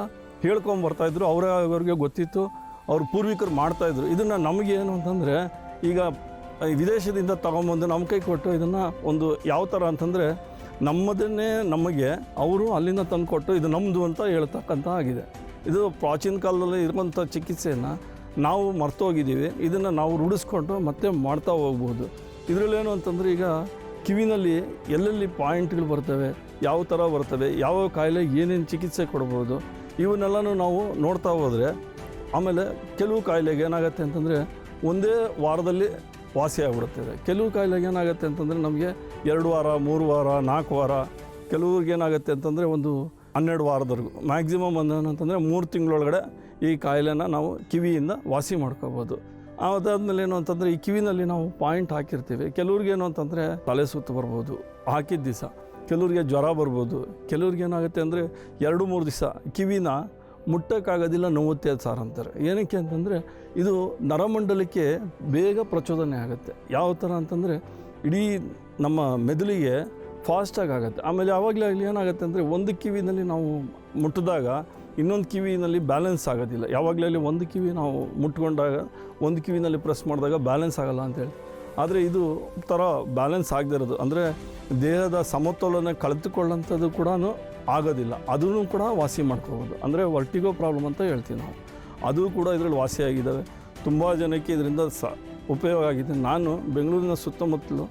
ಹೇಳ್ಕೊಂಡು ಬರ್ತಾಯಿದ್ರು ಅವರೇ ಅವ್ರಿಗೆ ಗೊತ್ತಿತ್ತು. ಅವ್ರ ಪೂರ್ವಿಕರು ಮಾಡ್ತಾಯಿದ್ರು ಇದನ್ನು ನಮಗೆ ಏನು ಅಂತಂದರೆ ಈಗ ವಿದೇಶದಿಂದ ತಗೊಂಬಂದು ನಮ್ಮ ಕೈ ಕೊಟ್ಟು ಇದನ್ನು ಒಂದು ಯಾವ ಥರ ಅಂತಂದರೆ ನಮ್ಮದನ್ನೇ ನಮಗೆ ಅವರು ಅಲ್ಲಿಂದ ತಂದು ಕೊಟ್ಟು ಇದು ನಮ್ಮದು ಅಂತ ಹೇಳ್ತಕ್ಕಂಥ ಆಗಿದೆ. ಇದು ಪ್ರಾಚೀನ ಕಾಲದಲ್ಲಿ ಇರುವಂಥ ಚಿಕಿತ್ಸೆಯನ್ನು ನಾವು ಮರ್ತೋಗಿದ್ದೀವಿ, ಇದನ್ನು ನಾವು ರೂಢಿಸ್ಕೊಂಡು ಮತ್ತೆ ಮಾಡ್ತಾ ಹೋಗ್ಬೋದು. ಇದರಲ್ಲೇನು ಅಂತಂದರೆ ಈಗ ಕಿವಿನಲ್ಲಿ ಎಲ್ಲೆಲ್ಲಿ ಪಾಯಿಂಟ್ಗಳು ಬರ್ತವೆ, ಯಾವ ಥರ ಬರ್ತವೆ, ಯಾವ ಕಾಯಿಲೆಗೆ ಏನೇನು ಚಿಕಿತ್ಸೆ ಕೊಡ್ಬೋದು, ಇವನ್ನೆಲ್ಲನೂ ನಾವು ನೋಡ್ತಾ ಹೋದರೆ ಆಮೇಲೆ ಕೆಲವು ಕಾಯಿಲೆಗೆ ಏನಾಗುತ್ತೆ ಅಂತಂದರೆ ಒಂದೇ ವಾರದಲ್ಲಿ ವಾಸಿ ಆಗಿಬಿಡುತ್ತದೆ ಕೆಲವು ಕಾಯಿಲೆಗೆ ಏನಾಗುತ್ತೆ ಅಂತಂದರೆ ನಮಗೆ ಎರಡು ವಾರ, ಮೂರು ವಾರ, ನಾಲ್ಕು ವಾರ, ಕೆಲವ್ರಿಗೆ ಏನಾಗುತ್ತೆ ಅಂತಂದರೆ ಒಂದು ಹನ್ನೆರಡು ವಾರದವರೆಗೂ ಮ್ಯಾಕ್ಸಿಮಮ್ ಅಂತಂದರೆ ಮೂರು ತಿಂಗಳೊಳಗಡೆ ಈ ಕಾಯಿಲೆನ ನಾವು ಕಿವಿಯಿಂದ ವಾಸಿ ಮಾಡ್ಕೋಬೋದು. ಅದಾದಮೇಲೆ ಏನು ಅಂತಂದರೆ ಈ ಕಿವಿನಲ್ಲಿ ನಾವು ಪಾಯಿಂಟ್ ಹಾಕಿರ್ತೀವಿ. ಕೆಲವ್ರಿಗೆ ಏನು ಅಂತಂದರೆ ತಲೆ ಸುತ್ತು ಬರ್ಬೋದು, ಹಾಕಿದ ದಿವಸ. ಕೆಲವ್ರಿಗೆ ಜ್ವರ ಬರ್ಬೋದು, ಕೆಲವ್ರಿಗೆ ಏನಾಗುತ್ತೆ ಅಂದರೆ ಎರಡು ಮೂರು ದಿವಸ ಕಿವಿನ ಮುಟ್ಟಕ್ಕಾಗೋದಿಲ್ಲ ನೋವುತ್ತೆ ಸಾರ್ ಅಂತಾರೆ. ಏನಕ್ಕೆ ಅಂತಂದರೆ ಇದು ನರಮಂಡಲಕ್ಕೆ ಬೇಗ ಪ್ರಚೋದನೆ ಆಗುತ್ತೆ. ಯಾವ ಥರ ಅಂತಂದರೆ ಇಡೀ ನಮ್ಮ ಮೆದುಳಿಗೆ ಫಾಸ್ಟಾಗಿ ಆಗುತ್ತೆ. ಆಮೇಲೆ ಯಾವಾಗಲೇ ಆಗಲಿ ಏನಾಗುತ್ತೆ ಅಂದರೆ ಒಂದು ಕಿವಿನಲ್ಲಿ ನಾವು ಮುಟ್ಟಿದಾಗ ಇನ್ನೊಂದು ಕಿವಿನಲ್ಲಿ ಬ್ಯಾಲೆನ್ಸ್ ಆಗೋದಿಲ್ಲ. ಯಾವಾಗಲೇ ಒಂದು ಕಿವಿ ನಾವು ಮುಟ್ಕೊಂಡಾಗ, ಒಂದು ಕಿವಿನಲ್ಲಿ ಪ್ರೆಸ್ ಮಾಡಿದಾಗ ಬ್ಯಾಲೆನ್ಸ್ ಆಗಲ್ಲ ಅಂತೇಳಿ ಆದರೆ ಇದು ಥರ ಬ್ಯಾಲೆನ್ಸ್ ಆಗದೇ ಇರೋದು. ಅಂದರೆ ದೇಹದ ಸಮತೋಲನ ಕಳೆದುಕೊಳ್ಳೋಂಥದ್ದು ಕೂಡ ಆಗೋದಿಲ್ಲ. ಅದನ್ನು ಕೂಡ ವಾಸಿ ಮಾಡ್ಕೋಬೋದು. ಅಂದರೆ ವರ್ಟಿಗೋ ಪ್ರಾಬ್ಲಮ್ ಅಂತ ಹೇಳ್ತೀವಿ ನಾವು. ಅದು ಕೂಡ ಇದರಲ್ಲಿ ವಾಸಿಯಾಗಿದ್ದಾವೆ ತುಂಬ ಜನಕ್ಕೆ ಇದರಿಂದ ಸ ಉಪಯೋಗ ಆಗಿದೆ. ನಾನು ಬೆಂಗಳೂರಿನ ಸುತ್ತಮುತ್ತಲು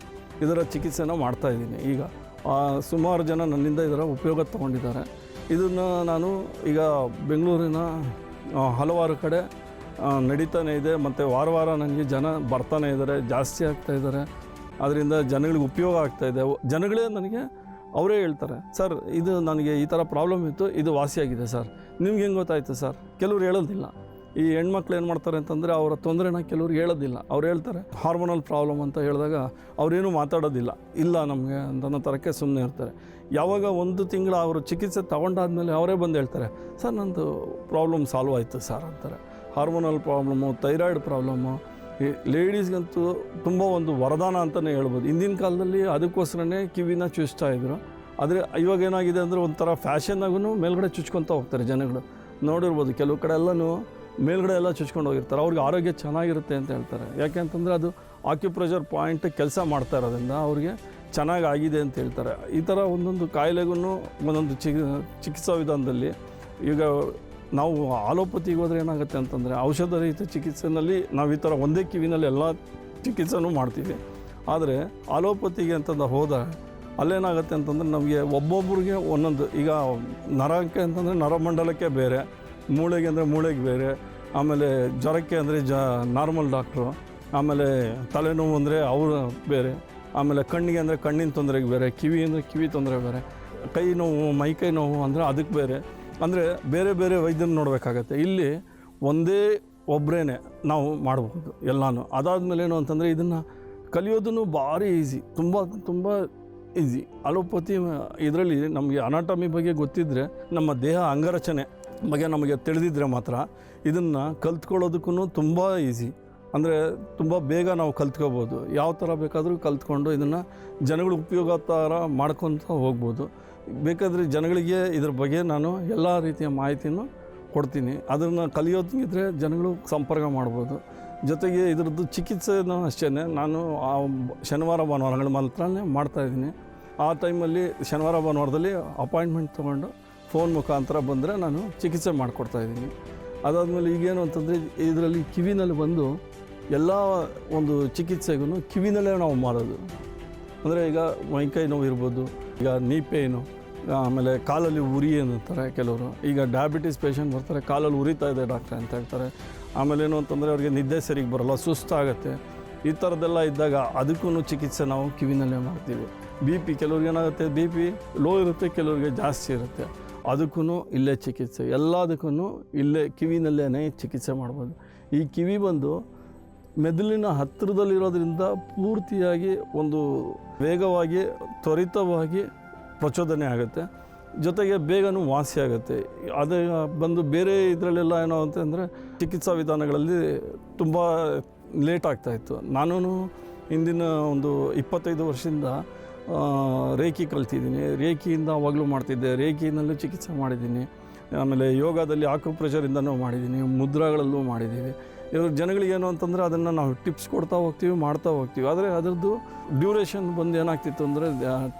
ಇದರ ಚಿಕಿತ್ಸೆನ ಮಾಡ್ತಾಯಿದ್ದೀನಿ ಈಗ ಸುಮಾರು ಜನ ನನ್ನಿಂದ ಇದರ ಉಪಯೋಗ ತೊಗೊಂಡಿದ್ದಾರೆ. ಇದನ್ನು ನಾನು ಈಗ ಬೆಂಗಳೂರಿನ ಹಲವಾರು ಕಡೆ ನಡೀತಾನೆ ಇದೆ. ಮತ್ತು ವಾರ ವಾರ ನನಗೆ ಜನ ಬರ್ತಾನೆ ಇದ್ದಾರೆ, ಜಾಸ್ತಿ ಆಗ್ತಾ ಇದ್ದಾರೆ. ಅದರಿಂದ ಜನಗಳಿಗೆ ಉಪಯೋಗ ಆಗ್ತಾ ಇದೆ. ಜನಗಳೇ ನನಗೆ ಅವರೇ ಹೇಳ್ತಾರೆ, ಸರ್, ಇದು ನನಗೆ ಈ ಥರ ಪ್ರಾಬ್ಲಮ್ ಇತ್ತು, ಇದು ವಾಸಿಯಾಗಿದೆ ಸರ್. ನಿಮ್ಗೆ ಹೆಂಗೆ ಗೊತ್ತಾಯಿತು ಸರ್? ಕೆಲವ್ರು ಹೇಳೋದಿಲ್ಲ. ಈ ಹೆಣ್ಮಕ್ಳು ಏನು ಮಾಡ್ತಾರೆ ಅಂತಂದರೆ ಅವರ ತೊಂದರೆನ ಕೆಲವ್ರು ಹೇಳೋದಿಲ್ಲ. ಅವ್ರು ಹೇಳ್ತಾರೆ ಹಾರ್ಮೋನಲ್ ಪ್ರಾಬ್ಲಮ್ ಅಂತ ಹೇಳಿದಾಗ ಅವರೇನು ಮಾತಾಡೋದಿಲ್ಲ. ಇಲ್ಲ ನಮಗೆ ಅಂತ ಅನ್ನೋ ಥರಕ್ಕೆ ಸುಮ್ಮನೆ ಇರ್ತಾರೆ. ಯಾವಾಗ ಒಂದು ತಿಂಗಳು ಅವರು ಚಿಕಿತ್ಸೆ ತೊಗೊಂಡಾದ್ಮೇಲೆ ಅವರೇ ಬಂದು ಹೇಳ್ತಾರೆ, ಸರ್, ನಂದು ಪ್ರಾಬ್ಲಮ್ ಸಾಲ್ವ್ ಆಯಿತು ಸರ್ ಅಂತಾರೆ. ಹಾರ್ಮೋನಲ್ ಪ್ರಾಬ್ಲಮ್ಮು ಥೈರಾಯ್ಡ್ ಪ್ರಾಬ್ಲಮ್ಮು ಈ ಲೇಡೀಸ್ಗಂತೂ ತುಂಬ ಒಂದು ವರದಾನ ಅಂತಲೇ ಹೇಳ್ಬೋದು. ಹಿಂದಿನ ಕಾಲದಲ್ಲಿ ಅದಕ್ಕೋಸ್ಕರನೇ ಕಿವಿನ ಚುಚ್ತಾ ಇದ್ರು. ಆದರೆ ಇವಾಗ ಏನಾಗಿದೆ ಅಂದರೆ ಒಂಥರ ಫ್ಯಾಷನ್ನಾಗೂ ಮೇಲ್ಗಡೆ ಚುಚ್ಕೊತಾ ಹೋಗ್ತಾರೆ ಜನಗಳು. ನೋಡಿರ್ಬೋದು, ಕೆಲವು ಕಡೆ ಎಲ್ಲನೂ ಮೇಲ್ಗಡೆ ಎಲ್ಲ ಚುಚ್ಕೊಂಡು ಹೋಗಿರ್ತಾರೆ. ಅವ್ರಿಗೆ ಆರೋಗ್ಯ ಚೆನ್ನಾಗಿರುತ್ತೆ ಅಂತ ಹೇಳ್ತಾರೆ. ಯಾಕೆ ಅಂತಂದರೆ ಅದು ಆಕ್ಯುಪ್ರೆಷರ್ ಪಾಯಿಂಟ್ ಕೆಲಸ ಮಾಡ್ತಾ ಇರೋದ್ರಿಂದ ಅವ್ರಿಗೆ ಚೆನ್ನಾಗಿ ಆಗಿದೆ ಅಂತ ಹೇಳ್ತಾರೆ. ಈ ಥರ ಒಂದೊಂದು ಕಾಯಿಲೆಗೂ ಒಂದೊಂದು ಚಿ ಚಿಕಿತ್ಸಾ ವಿಧಾನದಲ್ಲಿ ಈಗ ನಾವು ಆಲೋಪತಿಗೆ ಹೋದರೆ ಏನಾಗುತ್ತೆ ಅಂತಂದರೆ ಔಷಧ ರಹಿತ ಚಿಕಿತ್ಸೆಯಲ್ಲಿ ನಾವು ಈ ಥರ ಒಂದೇ ಕಿವಿನಲ್ಲಿ ಎಲ್ಲ ಚಿಕಿತ್ಸೆನೂ ಮಾಡ್ತೀವಿ. ಆದರೆ ಆಲೋಪತಿಗೆ ಅಂತಂದ ಹೋದ ಅಲ್ಲೇನಾಗುತ್ತೆ ಅಂತಂದರೆ ನಮಗೆ ಒಬ್ಬೊಬ್ಬರಿಗೆ ಒಂದೊಂದು ಈಗ ನರಕ್ಕೆ ಅಂತಂದರೆ ನರಮಂಡಲಕ್ಕೆ ಬೇರೆ ಮೂಳೆಗೆ ಅಂದರೆ ಮೂಳೆಗೆ ಬೇರೆ, ಆಮೇಲೆ ಜ್ವರಕ್ಕೆ ಅಂದರೆ ಜ ನಾರ್ಮಲ್ ಡಾಕ್ಟ್ರು ಆಮೇಲೆ ತಲೆನೋವು ಅಂದರೆ ಅವರು ಬೇರೆ, ಆಮೇಲೆ ಕಣ್ಣಿಗೆ ಅಂದರೆ ಕಣ್ಣಿನ ತೊಂದರೆಗೆ ಬೇರೆ, ಕಿವಿ ಅಂದರೆ ಕಿವಿ ತೊಂದರೆ ಬೇರೆ, ಕೈ ನೋವು, ಮೈ ಕೈ ನೋವು ಅಂದರೆ ಅದಕ್ಕೆ ಬೇರೆ. ಅಂದರೆ ಬೇರೆ ಬೇರೆ ವೈದ್ಯನ ನೋಡಬೇಕಾಗತ್ತೆ. ಇಲ್ಲಿ ಒಂದೇ ಒಬ್ಬರೇ ನಾವು ಮಾಡಬಹುದು ಎಲ್ಲನೂ. ಅದಾದಮೇಲೆ ಏನು ಅಂತಂದರೆ ಇದನ್ನು ಕಲಿಯೋದನ್ನು ಭಾರಿ ಈಸಿ ತುಂಬ ತುಂಬ ಈಸಿ ಅಲೋಪತಿ ಇದರಲ್ಲಿ ನಮಗೆ ಅನಾಟಮಿ ಬಗ್ಗೆ ಗೊತ್ತಿದ್ದರೆ ನಮ್ಮ ದೇಹ ಅಂಗರಚನೆ ಬಗ್ಗೆ ನಮಗೆ ತಿಳಿದಿದ್ರೆ ಮಾತ್ರ ಇದನ್ನು ಕಲ್ತ್ಕೊಳ್ಳೋದಕ್ಕೂ ತುಂಬ ಈಸಿ ಅಂದರೆ ತುಂಬ ಬೇಗ ನಾವು ಕಲ್ತ್ಕೋಬೋದು. ಯಾವ ಥರ ಬೇಕಾದರೂ ಕಲ್ತ್ಕೊಂಡು ಇದನ್ನು ಜನಗಳು ಉಪಯೋಗ ಥರ ಮಾಡ್ಕೊತ ಹೋಗ್ಬೋದು. ಬೇಕಾದರೆ ಜನಗಳಿಗೆ ಇದ್ರ ಬಗ್ಗೆ ನಾನು ಎಲ್ಲ ರೀತಿಯ ಮಾಹಿತಿಯನ್ನು ಕೊಡ್ತೀನಿ. ಅದನ್ನು ಕಲಿಯೋದಿದ್ರೆ ಜನಗಳು ಸಂಪರ್ಕ ಮಾಡ್ಬೋದು. ಜೊತೆಗೆ ಇದ್ರದ್ದು ಚಿಕಿತ್ಸೆನೂ ಅಷ್ಟೇ ನಾನು ಆ ಶನಿವಾರ ಭಾನುವಾರಗಳ ಮಾತ್ರನೇ ಮಾಡ್ತಾಯಿದ್ದೀನಿ ಆ ಟೈಮಲ್ಲಿ ಶನಿವಾರ ಭಾನುವಾರದಲ್ಲಿ ಅಪಾಯಿಂಟ್ಮೆಂಟ್ ತೊಗೊಂಡು ಫೋನ್ ಮುಖಾಂತರ ಬಂದರೆ ನಾನು ಚಿಕಿತ್ಸೆ ಮಾಡಿಕೊಡ್ತಾ ಇದ್ದೀನಿ. ಅದಾದಮೇಲೆ ಈಗೇನು ಅಂತಂದರೆ ಇದರಲ್ಲಿ ಕಿವಿನಲ್ಲಿ ಬಂದು ಎಲ್ಲ ಒಂದು ಚಿಕಿತ್ಸೆಗೂ ಕಿವಿನಲ್ಲೇ ನಾವು ಮಾಡೋದು. ಅಂದರೆ ಈಗ ಮೈಕೈ ನೋವು ಇರ್ಬೋದು, ಈಗ ನೀ ಪೇನು, ಆಮೇಲೆ ಕಾಲಲ್ಲಿ ಉರಿ ಅಂತಾರೆ ಕೆಲವರು. ಈಗ ಡಯಾಬಿಟಿಸ್ ಪೇಷಂಟ್ ಬರ್ತಾರೆ, ಕಾಲಲ್ಲಿ ಉರಿತಾ ಇದೆ ಡಾಕ್ಟ್ರೆ ಅಂತ ಹೇಳ್ತಾರೆ. ಆಮೇಲೆ ಏನು ಅಂತಂದರೆ ಅವ್ರಿಗೆ ನಿದ್ದೆ ಸರಿಗೆ ಬರೋಲ್ಲ, ಸುಸ್ತಾಗುತ್ತೆ. ಈ ಥರದ್ದೆಲ್ಲ ಇದ್ದಾಗ ಅದಕ್ಕೂ ಚಿಕಿತ್ಸೆ ನಾವು ಕಿವಿನಲ್ಲೇ ಮಾಡ್ತೀವಿ. ಬಿ ಪಿ ಕೆಲವ್ರಿಗೆ ಏನಾಗುತ್ತೆ, ಬಿ ಪಿ ಲೋ ಇರುತ್ತೆ, ಕೆಲವ್ರಿಗೆ ಜಾಸ್ತಿ ಇರುತ್ತೆ. ಅದಕ್ಕೂ ಇಲ್ಲೇ ಚಿಕಿತ್ಸೆ. ಎಲ್ಲದಕ್ಕೂ ಇಲ್ಲೇ ಕಿವಿನಲ್ಲೇ ಚಿಕಿತ್ಸೆ ಮಾಡ್ಬೋದು. ಈ ಕಿವಿ ಬಂದು ಮೆದುಳಿನ ಹತ್ತಿರದಲ್ಲಿರೋದ್ರಿಂದ ಪೂರ್ತಿಯಾಗಿ ಒಂದು ವೇಗವಾಗಿ, ತ್ವರಿತವಾಗಿ ಪ್ರಚೋದನೆ ಆಗುತ್ತೆ. ಜೊತೆಗೆ ಬೇಗನೂ ವಾಸಿ ಆಗುತ್ತೆ. ಅದೇ ಬಂದು ಬೇರೆ ಇದರಲ್ಲೆಲ್ಲ ಏನೋ ಅಂತಂದರೆ ಚಿಕಿತ್ಸಾ ವಿಧಾನಗಳಲ್ಲಿ ತುಂಬ ಲೇಟ್ ಆಗ್ತಾಯಿತ್ತು ನಾನು ಹಿಂದಿನ ಒಂದು ಇಪ್ಪತ್ತೈದು ವರ್ಷದಿಂದ ರೇಖಿ ಕಲ್ತಿದ್ದೀನಿ. ರೇಖಿಯಿಂದ ಅವಾಗಲೂ ಮಾಡ್ತಿದ್ದೆ. ರೇಖಿನಲ್ಲೂ ಚಿಕಿತ್ಸೆ ಮಾಡಿದ್ದೀನಿ. ಆಮೇಲೆ ಯೋಗದಲ್ಲಿ ಆಕ್ಯುಪ್ರೆಷರಿಂದನೂ ಮಾಡಿದ್ದೀನಿ. ಮುದ್ರಾಗಳಲ್ಲೂ ಮಾಡಿದ್ದೀವಿ. ಇವ್ರ ಜನಗಳಿಗೆ ಏನು ಅಂತಂದರೆ ಅದನ್ನು ನಾವು ಟಿಪ್ಸ್ ಕೊಡ್ತಾ ಹೋಗ್ತೀವಿ, ಮಾಡ್ತಾ ಹೋಗ್ತೀವಿ. ಆದರೆ ಅದರದ್ದು ಡ್ಯೂರೇಷನ್ ಬಂದು ಏನಾಗ್ತಿತ್ತು ಅಂದರೆ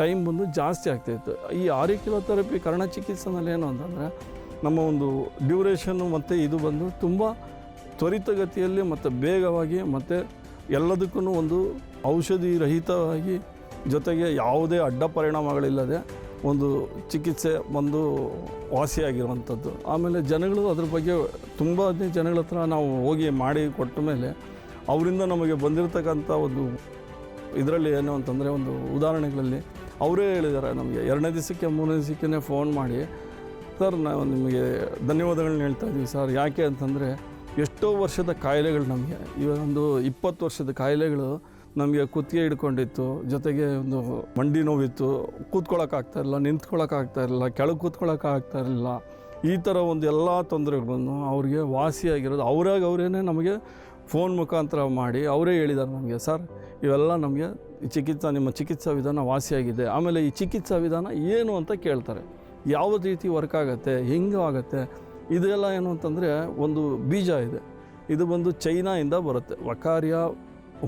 ಟೈಮ್ ಬಂದು ಜಾಸ್ತಿ ಆಗ್ತಾಯಿತ್ತು ಈ ಆರಿಕ್ಯುಲೋಥೆರಪಿ ಕರ್ಣ ಚಿಕಿತ್ಸೆನಲ್ಲಿ ಏನು ಅಂತಂದರೆ, ನಮ್ಮ ಒಂದು ಡ್ಯೂರೇಷನ್ನು ಮತ್ತು ಇದು ಬಂದು ತುಂಬ ತ್ವರಿತಗತಿಯಲ್ಲಿ ಮತ್ತು ಬೇಗವಾಗಿ ಮತ್ತು ಎಲ್ಲದಕ್ಕೂ ಒಂದು ಔಷಧಿ ರಹಿತವಾಗಿ ಜೊತೆಗೆ ಯಾವುದೇ ಅಡ್ಡ ಪರಿಣಾಮಗಳಿಲ್ಲದೆ ಒಂದು ಚಿಕಿತ್ಸೆ ಒಂದು ವಾಸಿಯಾಗಿರುವಂಥದ್ದು. ಆಮೇಲೆ ಜನಗಳು ಅದ್ರ ಬಗ್ಗೆ ತುಂಬ ಜನಗಳ ಹತ್ರ ನಾವು ಹೋಗಿ ಮಾಡಿ ಕೊಟ್ಟ ಮೇಲೆ ಅವರಿಂದ ನಮಗೆ ಬಂದಿರತಕ್ಕಂಥ ಒಂದು ಇದರಲ್ಲಿ ಏನು ಅಂತಂದರೆ ಒಂದು ಉದಾಹರಣೆಗಳಲ್ಲಿ ಅವರೇ ಹೇಳಿದ್ದಾರೆ ನಮಗೆ, ಎರಡನೇ ದಿವಸಕ್ಕೆ ಮೂರನೇ ದಿವಸಕ್ಕೆ ಫೋನ್ ಮಾಡಿ, ಸರ್ ನಾವು ನಿಮಗೆ ಧನ್ಯವಾದಗಳನ್ನ ಹೇಳ್ತಾ ಇದ್ದೀವಿ ಸರ್. ಯಾಕೆ ಅಂತಂದರೆ ಎಷ್ಟೋ ವರ್ಷದ ಕಾಯಿಲೆಗಳು ನಮಗೆ ಇವಾಗ ಒಂದು ಇಪ್ಪತ್ತು ವರ್ಷದ ಕಾಯಿಲೆಗಳು ನಮಗೆ ಕುತ್ತಿಗೆ ಹಿಡ್ಕೊಂಡಿತ್ತು, ಜೊತೆಗೆ ಒಂದು ಮಂಡಿ ನೋವಿತ್ತು ಕೂತ್ಕೊಳ್ಳೋಕ್ಕಾಗ್ತಾ ಇರಲಿಲ್ಲ ನಿಂತ್ಕೊಳ್ಳೋಕ್ಕಾಗ್ತಾ ಇರಲಿಲ್ಲ, ಕೆಳಗೆ ಕೂತ್ಕೊಳ್ಳೋಕ್ಕಾಗ್ತಾ ಇರಲಿಲ್ಲ. ಈ ಥರ ಒಂದು ಎಲ್ಲ ತೊಂದರೆಗಳನ್ನು ಅವ್ರಿಗೆ ವಾಸಿಯಾಗಿರೋದು, ಅವ್ರಾಗ ಅವರೇ ನಮಗೆ ಫೋನ್ ಮುಖಾಂತರ ಮಾಡಿ ಅವರೇ ಹೇಳಿದ್ದಾರೆ ನಮಗೆ, ಸರ್, ಇವೆಲ್ಲ ನಮಗೆ ಚಿಕಿತ್ಸಾ, ನಿಮ್ಮ ಚಿಕಿತ್ಸಾ ವಿಧಾನ ವಾಸಿಯಾಗಿದೆ. ಆಮೇಲೆ ಈ ಚಿಕಿತ್ಸಾ ವಿಧಾನ ಏನು ಅಂತ ಕೇಳ್ತಾರೆ. ಯಾವ ರೀತಿ ವರ್ಕ್ ಆಗುತ್ತೆ, ಹೆಂಗೆ ಆಗುತ್ತೆ, ಇದೆಲ್ಲ ಏನು ಅಂತಂದರೆ ಒಂದು ಬೀಜ ಇದೆ. ಇದು ಬಂದು ಚೈನಾಯಿಂದ ಬರುತ್ತೆ. ವಕಾರಿಯ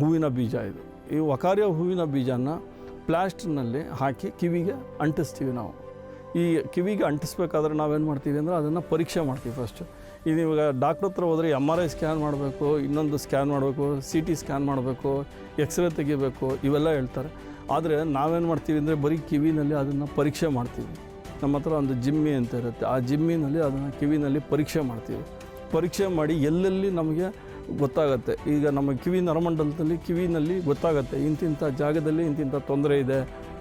ಹೂವಿನ ಬೀಜ ಇದು. ಈ ವಕಾರಿಯ ಹೂವಿನ ಬೀಜನ ಪ್ಲಾಸ್ಟ್ನಲ್ಲಿ ಹಾಕಿ ಕಿವಿಗೆ ಅಂಟಿಸ್ತೀವಿ ನಾವು. ಈ ಕಿವಿಗೆ ಅಂಟಿಸ್ಬೇಕಾದ್ರೆ ನಾವೇನು ಮಾಡ್ತೀವಿ ಅಂದರೆ ಅದನ್ನು ಪರೀಕ್ಷೆ ಮಾಡ್ತೀವಿ ಫಸ್ಟು ಇದು ಇವಾಗ ಡಾಕ್ಟ್ರ್ ಹತ್ರ ಹೋದರೆ ಎಂ ಆರ್ ಐ ಸ್ಕ್ಯಾನ್ ಮಾಡಬೇಕು, ಇನ್ನೊಂದು ಸ್ಕ್ಯಾನ್ ಮಾಡಬೇಕು ಸಿ ಟಿ ಸ್ಕ್ಯಾನ್ ಮಾಡಬೇಕು ಎಕ್ಸ್ರೇ ತೆಗಿಬೇಕು, ಇವೆಲ್ಲ ಹೇಳ್ತಾರೆ. ಆದರೆ ನಾವೇನು ಮಾಡ್ತೀವಿ ಅಂದರೆ ಬರೀ ಕಿವಿನಲ್ಲಿ ಅದನ್ನು ಪರೀಕ್ಷೆ ಮಾಡ್ತೀವಿ. ನಮ್ಮ ಹತ್ರ ಒಂದು ಜಿಮ್ಮಿ ಅಂತ ಇರುತ್ತೆ. ಆ ಜಿಮ್ಮಿನಲ್ಲಿ ಅದನ್ನು ಕಿವಿನಲ್ಲಿ ಪರೀಕ್ಷೆ ಮಾಡ್ತೀವಿ. ಪರೀಕ್ಷೆ ಮಾಡಿ ಎಲ್ಲೆಲ್ಲಿ ನಮಗೆ ಗೊತ್ತಾಗುತ್ತೆ. ಈಗ ನಮ್ಮ ಕಿವಿ ನರಮಂಡಲದಲ್ಲಿ ಕಿವಿನಲ್ಲಿ ಗೊತ್ತಾಗುತ್ತೆ. ಇಂತಿಂಥ ಜಾಗದಲ್ಲಿ ಇಂತಿಂಥ ತೊಂದರೆ ಇದೆ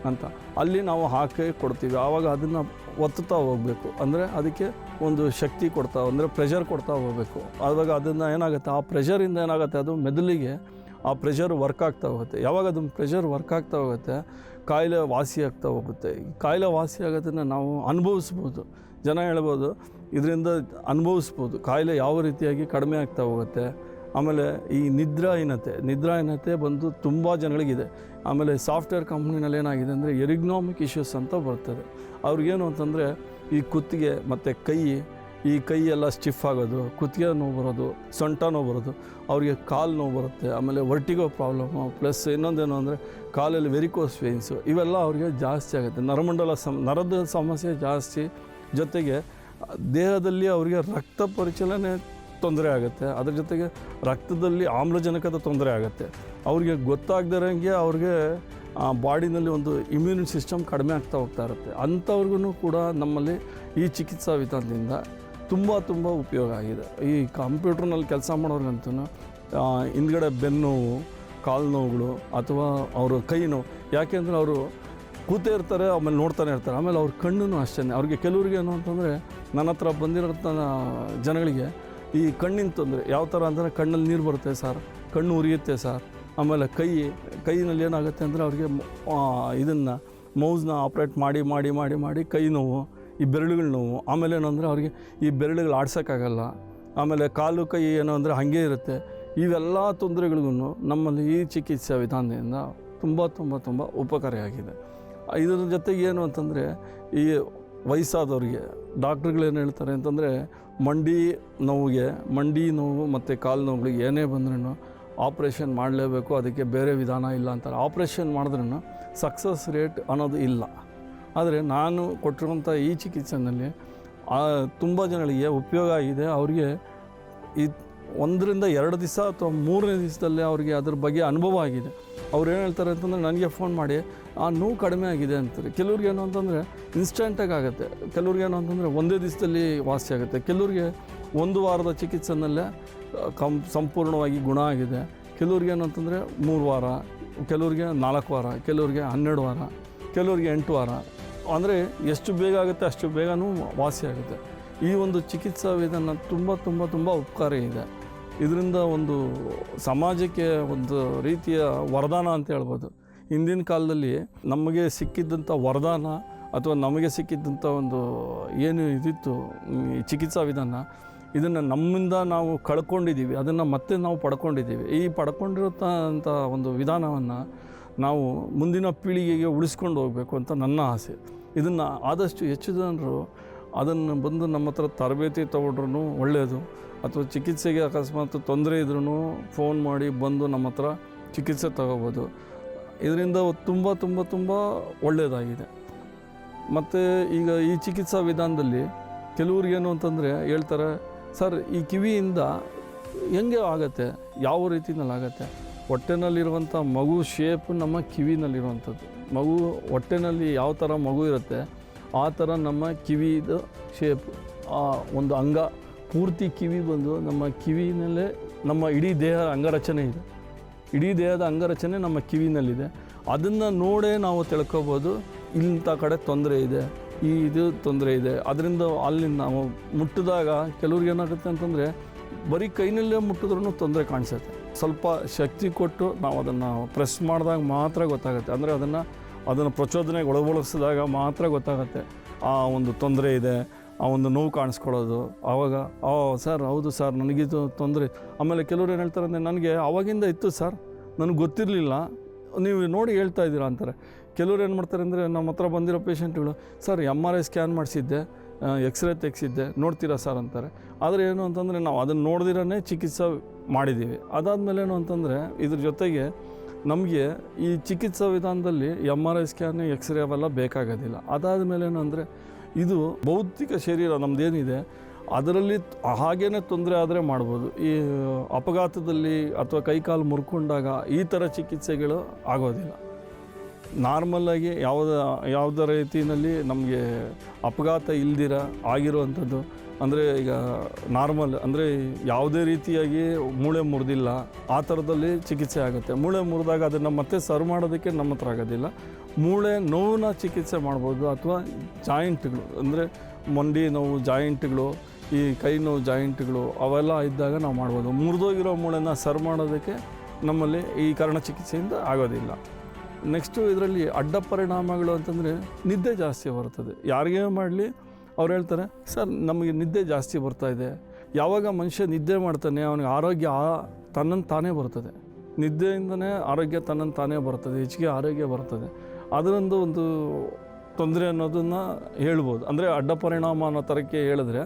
ಅಂತ. ಅಲ್ಲಿ ನಾವು ಹಾಕಿ ಕೊಡ್ತೀವಿ. ಆವಾಗ ಅದನ್ನು ಒತ್ತುತ್ತಾ ಹೋಗಬೇಕು. ಅಂದರೆ ಅದಕ್ಕೆ ಒಂದು ಶಕ್ತಿ ಕೊಡ್ತಾ, ಅಂದರೆ ಪ್ರೆಷರ್ ಕೊಡ್ತಾ ಹೋಗಬೇಕು. ಆವಾಗ ಅದನ್ನು ಏನಾಗುತ್ತೆ? ಆ ಪ್ರೆಷರಿಂದ ಏನಾಗುತ್ತೆ? ಅದು ಮೆದುಳಿಗೆ ಆ ಪ್ರೆಷರ್ ವರ್ಕ್ ಆಗ್ತಾ ಹೋಗುತ್ತೆ. ಯಾವಾಗ ಅದು ಪ್ರೆಷರ್ ವರ್ಕ್ ಆಗ್ತಾ ಹೋಗುತ್ತೆ? ಕಾಯಿಲೆ ವಾಸಿ ಆಗ್ತಾ ಹೋಗುತ್ತೆ. ಕಾಯಿಲೆ ವಾಸಿ ಆಗೋದನ್ನು ನಾವು ಅನುಭವಿಸ್ಬೋದು. ಜನ ಹೇಳ್ಬೋದು, ಇದರಿಂದ ಅನುಭವಿಸ್ಬೋದು. ಕಾಯಿಲೆ ಯಾವ ರೀತಿಯಾಗಿ ಕಡಿಮೆ ಆಗ್ತಾ ಹೋಗುತ್ತೆ? ಆಮೇಲೆ ಈ ನಿದ್ರಾಹೀನತೆ ನಿದ್ರಾಹೀನತೆ ಬಂದು ತುಂಬ ಜನಗಳಿಗಿದೆ. ಆಮೇಲೆ ಸಾಫ್ಟ್ವೇರ್ ಕಂಪ್ನಿನಲ್ಲಿ ಏನಾಗಿದೆ ಅಂದರೆ ಎರಿಗ್ನಾಮಿಕ್ ಇಶ್ಯೂಸ್ ಅಂತ ಬರ್ತದೆ. ಅವ್ರಿಗೇನು ಅಂತಂದರೆ ಈ ಕುತ್ತಿಗೆ ಮತ್ತು ಕೈ, ಈ ಕೈ ಎಲ್ಲ ಸ್ಟಿಫ್ ಆಗೋದು, ಕುತ್ತಿಗೆ ನೋವು ಬರೋದು, ಸೊಂಟ ನೋವು ಬರೋದು, ಅವರಿಗೆ ಕಾಲು ನೋವು ಬರುತ್ತೆ, ಆಮೇಲೆ ವರ್ಟಿಗೋ ಪ್ರಾಬ್ಲಮ್ಮು ಪ್ಲಸ್ ಇನ್ನೊಂದೇನು ಅಂದರೆ ಕಾಲಲ್ಲಿ ವೆರಿಕೋಸ್ ಪೇನ್ಸು ಇವೆಲ್ಲ ಅವ್ರಿಗೆ ಜಾಸ್ತಿ ಆಗುತ್ತೆ. ನರಮಂಡಲ ಸಮ ನರದ ಸಮಸ್ಯೆ ಜಾಸ್ತಿ ಜೊತೆಗೆ ದೇಹದಲ್ಲಿ ಅವರಿಗೆ ರಕ್ತ ಪರಿಚಲನೆ ತೊಂದರೆ ಆಗುತ್ತೆ. ಅದ್ರ ಜೊತೆಗೆ ರಕ್ತದಲ್ಲಿ ಆಮ್ಲಜನಕದ ತೊಂದರೆ ಆಗುತ್ತೆ. ಅವ್ರಿಗೆ ಗೊತ್ತಾಗ್ದಿರಂಗೆ ಅವ್ರಿಗೆ ಬಾಡಿನಲ್ಲಿ ಒಂದು ಇಮ್ಯೂನ್ ಸಿಸ್ಟಮ್ ಕಡಿಮೆ ಆಗ್ತಾ ಹೋಗ್ತಾ ಇರುತ್ತೆ. ಅಂಥವ್ರಿಗೂ ಕೂಡ ನಮ್ಮಲ್ಲಿ ಈ ಚಿಕಿತ್ಸಾ ವಿಧಾನದಿಂದ ತುಂಬ ತುಂಬ ಉಪಯೋಗ ಆಗಿದೆ. ಈ ಕಂಪ್ಯೂಟ್ರ್ನಲ್ಲಿ ಕೆಲಸ ಮಾಡೋರ್ಗಂತೂ ಹಿಂದ್ಗಡೆ ಬೆನ್ನೋವು ಕಾಲು ನೋವುಗಳು ಅಥವಾ ಅವರು ಕೈ ನೋವು. ಯಾಕೆಂದರೆ ಅವರು ಕೂತೇ ಇರ್ತಾರೆ, ಆಮೇಲೆ ನೋಡ್ತಾನೆ ಇರ್ತಾರೆ. ಆಮೇಲೆ ಅವ್ರ ಕಣ್ಣು ಅಷ್ಟೇ ಅವ್ರಿಗೆ ಕೆಲವ್ರಿಗೆ ಏನು ಅಂತಂದರೆ, ನನ್ನ ಹತ್ರ ಬಂದಿರೋ ಜನಗಳಿಗೆ ಈ ಕಣ್ಣಿನ ತೊಂದರೆ, ಯಾವ ಥರ ಅಂದರೆ ಕಣ್ಣಲ್ಲಿ ನೀರು ಬರುತ್ತೆ ಸರ್, ಕಣ್ಣು ಉರಿಯುತ್ತೆ ಸರ್. ಆಮೇಲೆ ಕೈ, ಕೈನಲ್ಲಿ ಏನಾಗುತ್ತೆ ಅಂದರೆ ಅವ್ರಿಗೆ ಇದನ್ನು, ಮೌಸ್ನ ಆಪ್ರೇಟ್ ಮಾಡಿ ಮಾಡಿ ಮಾಡಿ ಮಾಡಿ ಕೈ ನೋವು, ಈ ಬೆರಳುಗಳ ನೋವು. ಆಮೇಲೆ ಏನಂದರೆ ಅವ್ರಿಗೆ ಈ ಬೆರಳುಗಳು ಆಡ್ಸೋಕ್ಕಾಗಲ್ಲ. ಆಮೇಲೆ ಕಾಲು, ಕೈ ಏನು ಅಂದರೆ ಹಾಗೆ ಇರುತ್ತೆ. ಇವೆಲ್ಲ ತೊಂದರೆಗಳಿಗೂ ನಮ್ಮಲ್ಲಿ ಈ ಚಿಕಿತ್ಸಾ ವಿಧಾನದಿಂದ ತುಂಬ ತುಂಬ ತುಂಬ ಉಪಕಾರಿಯಾಗಿದೆ. ಇದರ ಜೊತೆಗೆ ಏನು ಅಂತಂದರೆ ಈ ವಯಸ್ಸಾದವ್ರಿಗೆ ಡಾಕ್ಟ್ರುಗಳೇನು ಹೇಳ್ತಾರೆ ಅಂತಂದರೆ, ಮಂಡಿ ನೋವಿಗೆ, ಮಂಡಿ ನೋವು ಮತ್ತು ಕಾಲು ನೋವುಗಳಿಗೆ ಏನೇ ಬಂದ್ರೂ ಆಪ್ರೇಷನ್ ಮಾಡಲೇಬೇಕು, ಅದಕ್ಕೆ ಬೇರೆ ವಿಧಾನ ಇಲ್ಲ ಅಂತಾರೆ. ಆಪ್ರೇಷನ್ ಮಾಡಿದ್ರೂ ಸಕ್ಸಸ್ ರೇಟ್ ಅನ್ನೋದು ಇಲ್ಲ. ಆದರೆ ನಾನು ಕೊಟ್ಟಿರುವಂಥ ಈ ಚಿಕಿತ್ಸೆನಲ್ಲಿ ತುಂಬ ಜನಗಳಿಗೆ ಉಪಯೋಗ ಆಗಿದೆ. ಅವರಿಗೆ ಈ ಒಂದರಿಂದ ಎರಡು ದಿವಸ ಅಥವಾ ಮೂರನೇ ದಿವಸದಲ್ಲೇ ಅವರಿಗೆ ಅದ್ರ ಬಗ್ಗೆ ಅನುಭವ ಆಗಿದೆ. ಅವ್ರು ಏನು ಹೇಳ್ತಾರೆ ಅಂತಂದರೆ, ನನಗೆ ಫೋನ್ ಮಾಡಿ, ಆ ನೋವು ಕಡಿಮೆ ಆಗಿದೆ ಅಂತಾರೆ. ಕೆಲವ್ರಿಗೆ ಏನು ಅಂತಂದರೆ ಇನ್ಸ್ಟೆಂಟಾಗಿ ಆಗುತ್ತೆ. ಕೆಲವ್ರಿಗೆ ಏನು ಅಂತಂದರೆ, ಒಂದೇ ದಿವಸದಲ್ಲಿ ವಾಸಿ ಆಗುತ್ತೆ. ಕೆಲವ್ರಿಗೆ ಒಂದು ವಾರದ ಚಿಕಿತ್ಸೆನಲ್ಲೇ ಕಂ, ಸಂಪೂರ್ಣವಾಗಿ ಗುಣ ಆಗಿದೆ. ಕೆಲವ್ರಿಗೆ ಏನು ಅಂತಂದರೆ, ಮೂರು ವಾರ, ಕೆಲವ್ರಿಗೆ ನಾಲ್ಕು ವಾರ, ಕೆಲವ್ರಿಗೆ ಹನ್ನೆರಡು ವಾರ, ಕೆಲವ್ರಿಗೆ ಎಂಟು ವಾರ. ಅಂದರೆ, ಎಷ್ಟು ಬೇಗ ಆಗುತ್ತೆ, ಅಷ್ಟು ಬೇಗನೂ ವಾಸಿ ಆಗುತ್ತೆ. ಈ ಒಂದು ಚಿಕಿತ್ಸಾ ವಿಧಾನ ತುಂಬ ತುಂಬ ತುಂಬ ಉಪಕಾರಿ ಇದೆ. ಇದರಿಂದ ಒಂದು ಸಮಾಜಕ್ಕೆ ಒಂದು ರೀತಿಯ ವರದಾನ ಅಂತ ಹೇಳ್ಬೋದು. ಹಿಂದಿನ ಕಾಲದಲ್ಲಿ ನಮಗೆ ಸಿಕ್ಕಿದ್ದಂಥ ವರದಾನ ಅಥವಾ ನಮಗೆ ಸಿಕ್ಕಿದ್ದಂಥ ಒಂದು ಏನು ಇದಿತ್ತು, ಈ ಚಿಕಿತ್ಸಾ ವಿಧಾನ, ಇದನ್ನು ನಮ್ಮಿಂದ ನಾವು ಕಳ್ಕೊಂಡಿದ್ದೀವಿ. ಅದನ್ನು ಮತ್ತೆ ನಾವು ಪಡ್ಕೊಂಡಿದ್ದೀವಿ. ಈ ಪಡ್ಕೊಂಡಿರೋಂಥ ಒಂದು ವಿಧಾನವನ್ನು ನಾವು ಮುಂದಿನ ಪೀಳಿಗೆಗೆ ಉಳಿಸ್ಕೊಂಡು ಹೋಗಬೇಕು ಅಂತ ನನ್ನ ಆಸೆ. ಇದನ್ನು ಆದಷ್ಟು ಹೆಚ್ಚು ಜನರು ಅದನ್ನು ಬಂದು ನಮ್ಮ ಹತ್ರ ತರಬೇತಿ ತೊಗೊಂಡ್ರೂ ಒಳ್ಳೆಯದು ಅಥವಾ ಚಿಕಿತ್ಸೆಗೆ ಅಕಸ್ಮಾತ್ ತೊಂದರೆ ಇದ್ರೂ ಫೋನ್ ಮಾಡಿ ಬಂದು ನಮ್ಮ ಹತ್ರ ಚಿಕಿತ್ಸೆ ತಗೋಬೋದು. ಇದರಿಂದ ತುಂಬ ತುಂಬ ತುಂಬ ಒಳ್ಳೆಯದಾಗಿದೆ ಮತ್ತು ಈಗ ಈ ಚಿಕಿತ್ಸಾ ವಿಧಾನದಲ್ಲಿ ಕೆಲವ್ರಿಗೇನು ಅಂತಂದರೆ ಹೇಳ್ತಾರೆ, ಸರ್, ಈ ಕಿವಿಯಿಂದ ಹೆಂಗೆ ಆಗತ್ತೆ? ಯಾವ ರೀತಿನಲ್ಲಿ ಆಗತ್ತೆ? ಹೊಟ್ಟೆನಲ್ಲಿರುವಂಥ ಮಗು ಶೇಪ್ ನಮ್ಮ ಕಿವಿನಲ್ಲಿರುವಂಥದ್ದು. ಮಗು ಹೊಟ್ಟೆನಲ್ಲಿ ಯಾವ ಥರ ಮಗು ಇರುತ್ತೆ, ಆ ಥರ ನಮ್ಮ ಕಿವಿದು ಶೇಪ್ ಆ ಒಂದು ಅಂಗ ಪೂರ್ತಿ ಕಿವಿ ಬಂದು ನಮ್ಮ ಕಿವಿನಲ್ಲೇ ನಮ್ಮ ಇಡೀ ದೇಹದ ಅಂಗರಚನೆ ಇದೆ. ಇಡೀ ದೇಹದ ಅಂಗರಚನೆ ನಮ್ಮ ಕಿವಿನಲ್ಲಿದೆ. ಅದನ್ನು ನೋಡೇ ನಾವು ತಿಳ್ಕೊಬೋದು, ಇಂಥ ಕಡೆ ತೊಂದರೆ ಇದೆ, ಈ ಇದು ತೊಂದರೆ ಇದೆ. ಅದರಿಂದ ಅಲ್ಲಿ ನಾವು ಮುಟ್ಟಿದಾಗ ಕೆಲವ್ರಿಗೆ ಏನಾಗುತ್ತೆ ಅಂತಂದರೆ ಬರೀ ಕೈನಲ್ಲೇ ಮುಟ್ಟಿದ್ರೂ ತೊಂದರೆ ಕಾಣಿಸುತ್ತೆ. ಸ್ವಲ್ಪ ಶಕ್ತಿ ಕೊಟ್ಟು ನಾವು ಅದನ್ನು ಪ್ರೆಸ್ ಮಾಡಿದಾಗ ಮಾತ್ರ ಗೊತ್ತಾಗುತ್ತೆ. ಅಂದರೆ ಅದನ್ನು ಅದನ್ನು ಪ್ರಚೋದನೆಗೆ ಒಳಗೊಳಿಸಿದಾಗ ಮಾತ್ರ ಗೊತ್ತಾಗುತ್ತೆ. ಆ ಒಂದು ತೊಂದರೆ ಇದೆ. ಆ ಒಂದು ನೋವು ಕಾಣಿಸ್ಕೊಳ್ಳೋದು. ಆವಾಗ ಓ ಸರ್, ಹೌದು ಸರ್ ನನಗಿದು ತೊಂದರೆ. ಆಮೇಲೆ ಕೆಲವರು ಏನು ಹೇಳ್ತಾರೆ ಅಂದರೆ, ನನಗೆ ಆವಾಗಿಂದ ಇತ್ತು ಸರ್, ನನಗೆ ಗೊತ್ತಿರಲಿಲ್ಲ, ನೀವು ನೋಡಿ ಹೇಳ್ತಾ ಇದ್ದೀರಾ ಅಂತಾರೆ. ಕೆಲವರು ಏನು ಮಾಡ್ತಾರೆ ಅಂದರೆ, ನಮ್ಮ ಹತ್ರ ಬಂದಿರೋ ಪೇಷಂಟ್ಗಳು, sir M R I scan ಮಾಡಿಸಿದ್ದೆ X ray ತೆಗೆಸಿದ್ದೆ, ನೋಡ್ತೀರಾ ಸರ್ ಅಂತಾರೆ. ಆದರೆ ಏನು ಅಂತಂದರೆ, ನಾವು ಅದನ್ನು ನೋಡ್ದಿರೇ ಚಿಕಿತ್ಸೆ ಮಾಡಿದ್ದೀವಿ. ಅದಾದಮೇಲೆ ಏನು ಅಂತಂದರೆ, ಇದ್ರ ಜೊತೆಗೆ ನಮಗೆ ಈ ಚಿಕಿತ್ಸಾ ವಿಧಾನದಲ್ಲಿ M R I scan X ray ಅವೆಲ್ಲ ಬೇಕಾಗೋದಿಲ್ಲ. ಅದಾದಮೇಲೆ ಏನು ಅಂದರೆ ಇದು ಭೌತಿಕ ಶರೀರ ನಮ್ಮದೇನಿದೆ ಅದರಲ್ಲಿ ಹಾಗೇ ತೊಂದರೆ ಆದರೆ ಮಾಡ್ಬೋದು. ಈ ಅಪಘಾತದಲ್ಲಿ ಅಥವಾ ಕೈಕಾಲು ಮುರ್ಕೊಂಡಾಗ ಈ ಥರ ಚಿಕಿತ್ಸೆಗಳು ಆಗೋದಿಲ್ಲ. ನಾರ್ಮಲ್ಲಾಗಿ ಯಾವುದ, ಯಾವುದೇ ರೀತಿಯಲ್ಲಿ ನಮಗೆ ಅಪಘಾತ ಇಲ್ದಿರ ಆಗಿರುವಂಥದ್ದು, ಅಂದರೆ ಈಗ ನಾರ್ಮಲ್, ಅಂದರೆ ಯಾವುದೇ ರೀತಿಯಾಗಿ ಮೂಳೆ ಮುರಿದಿಲ್ಲ, ಆ ಥರದಲ್ಲಿ ಚಿಕಿತ್ಸೆ ಆಗುತ್ತೆ. ಮೂಳೆ ಮುರಿದಾಗ ಅದನ್ನು ಮತ್ತೆ ಸರ್ವ್ ಮಾಡೋದಕ್ಕೆ ನಮ್ಮ ಹತ್ರ ಆಗೋದಿಲ್ಲ. ಮೂಳೆ ನೋವನ್ನ ಚಿಕಿತ್ಸೆ ಮಾಡ್ಬೋದು ಅಥವಾ ಜಾಯಿಂಟ್ಗಳು, ಅಂದರೆ ಮಂಡಿ ನೋವು, ಜಾಯಿಂಟ್ಗಳು, ಈ ಕೈ ನೋವು, ಜಾಯಿಂಟ್ಗಳು, ಅವೆಲ್ಲ ಇದ್ದಾಗ ನಾವು ಮಾಡ್ಬೋದು. ಮುರಿದೋಗಿರೋ ಮೂಳೆನ ಸರ್ ಮಾಡೋದಕ್ಕೆ ನಮ್ಮಲ್ಲಿ ಈ ಕಾರಣ ಚಿಕಿತ್ಸೆಯಿಂದ ಆಗೋದಿಲ್ಲ. ನೆಕ್ಸ್ಟು ಇದರಲ್ಲಿ ಅಡ್ಡ ಪರಿಣಾಮಗಳು ಅಂತಂದರೆ ನಿದ್ದೆ ಜಾಸ್ತಿ ಬರ್ತದೆ. ಯಾರಿಗೇ ಮಾಡಲಿ, ಅವ್ರು ಹೇಳ್ತಾರೆ, ಸರ್, ನಮಗೆ ನಿದ್ದೆ ಜಾಸ್ತಿ ಬರ್ತಾ ಇದೆ. ಯಾವಾಗ ಮನುಷ್ಯ ನಿದ್ದೆ ಮಾಡ್ತಾನೆ, ಅವನಿಗೆ ಆರೋಗ್ಯ ತನ್ನನ್ನು ತಾನೇ ಬರ್ತದೆ. ನಿದ್ದೆಯಿಂದನೇ ಆರೋಗ್ಯ ತನ್ನನ್ನು ತಾನೇ ಬರ್ತದೆ, ಹೆಚ್ಚಿಗೆ ಆರೋಗ್ಯ ಬರ್ತದೆ. ಅದರೊಂದು ಒಂದು ತೊಂದರೆ ಅನ್ನೋದನ್ನು ಹೇಳ್ಬೋದು. ಅಂದರೆ ಅಡ್ಡ ಪರಿಣಾಮ ಅನ್ನೋ ಥರಕ್ಕೆ ಹೇಳಿದ್ರೆ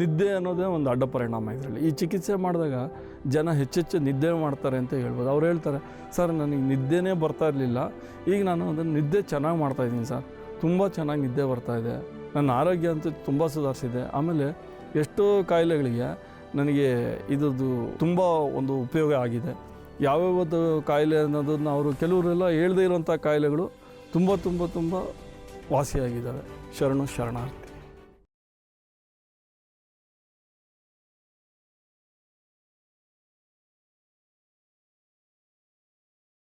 ನಿದ್ದೆ ಅನ್ನೋದೇ ಒಂದು ಅಡ್ಡ ಪರಿಣಾಮ ಇದರಲ್ಲಿ. ಈ ಚಿಕಿತ್ಸೆ ಮಾಡಿದಾಗ ಜನ ಹೆಚ್ಚೆಚ್ಚು ನಿದ್ದೆ ಮಾಡ್ತಾರೆ ಅಂತ ಹೇಳ್ಬೋದು. ಅವ್ರು ಹೇಳ್ತಾರೆ, ಸರ್, ನನಗೆ ನಿದ್ದೆನೇ ಬರ್ತಾ ಇರಲಿಲ್ಲ. ಈಗ ನಾನು ಅದನ್ನು ನಿದ್ದೆ ಚೆನ್ನಾಗಿ ಮಾಡ್ತಾ ಇದ್ದೀನಿ ಸರ್. ತುಂಬ ಚೆನ್ನಾಗಿ ನಿದ್ದೆ ಬರ್ತಾ ಇದೆ. ನನ್ನ ಆರೋಗ್ಯ ಅಂತೂ ತುಂಬ ಸುಧಾರಿಸಿದೆ. ಆಮೇಲೆ ಎಷ್ಟೋ ಕಾಯಿಲೆಗಳಿಗೆ ನನಗೆ ಇದ್ರದ್ದು ತುಂಬ ಒಂದು ಉಪಯೋಗ ಆಗಿದೆ. ಯಾವ್ಯಾವದು ಕಾಯಿಲೆ ಅನ್ನೋದನ್ನು ಅವರು ಕೆಲವರೆಲ್ಲ ಹೇಳದೇ ಇರೋಂಥ ಕಾಯಿಲೆಗಳು ತುಂಬ ತುಂಬ ತುಂಬ ವಾಸಿಯಾಗಿದ್ದಾವೆ. ಶರಣು ಶರಣಾರ್ಥಿ.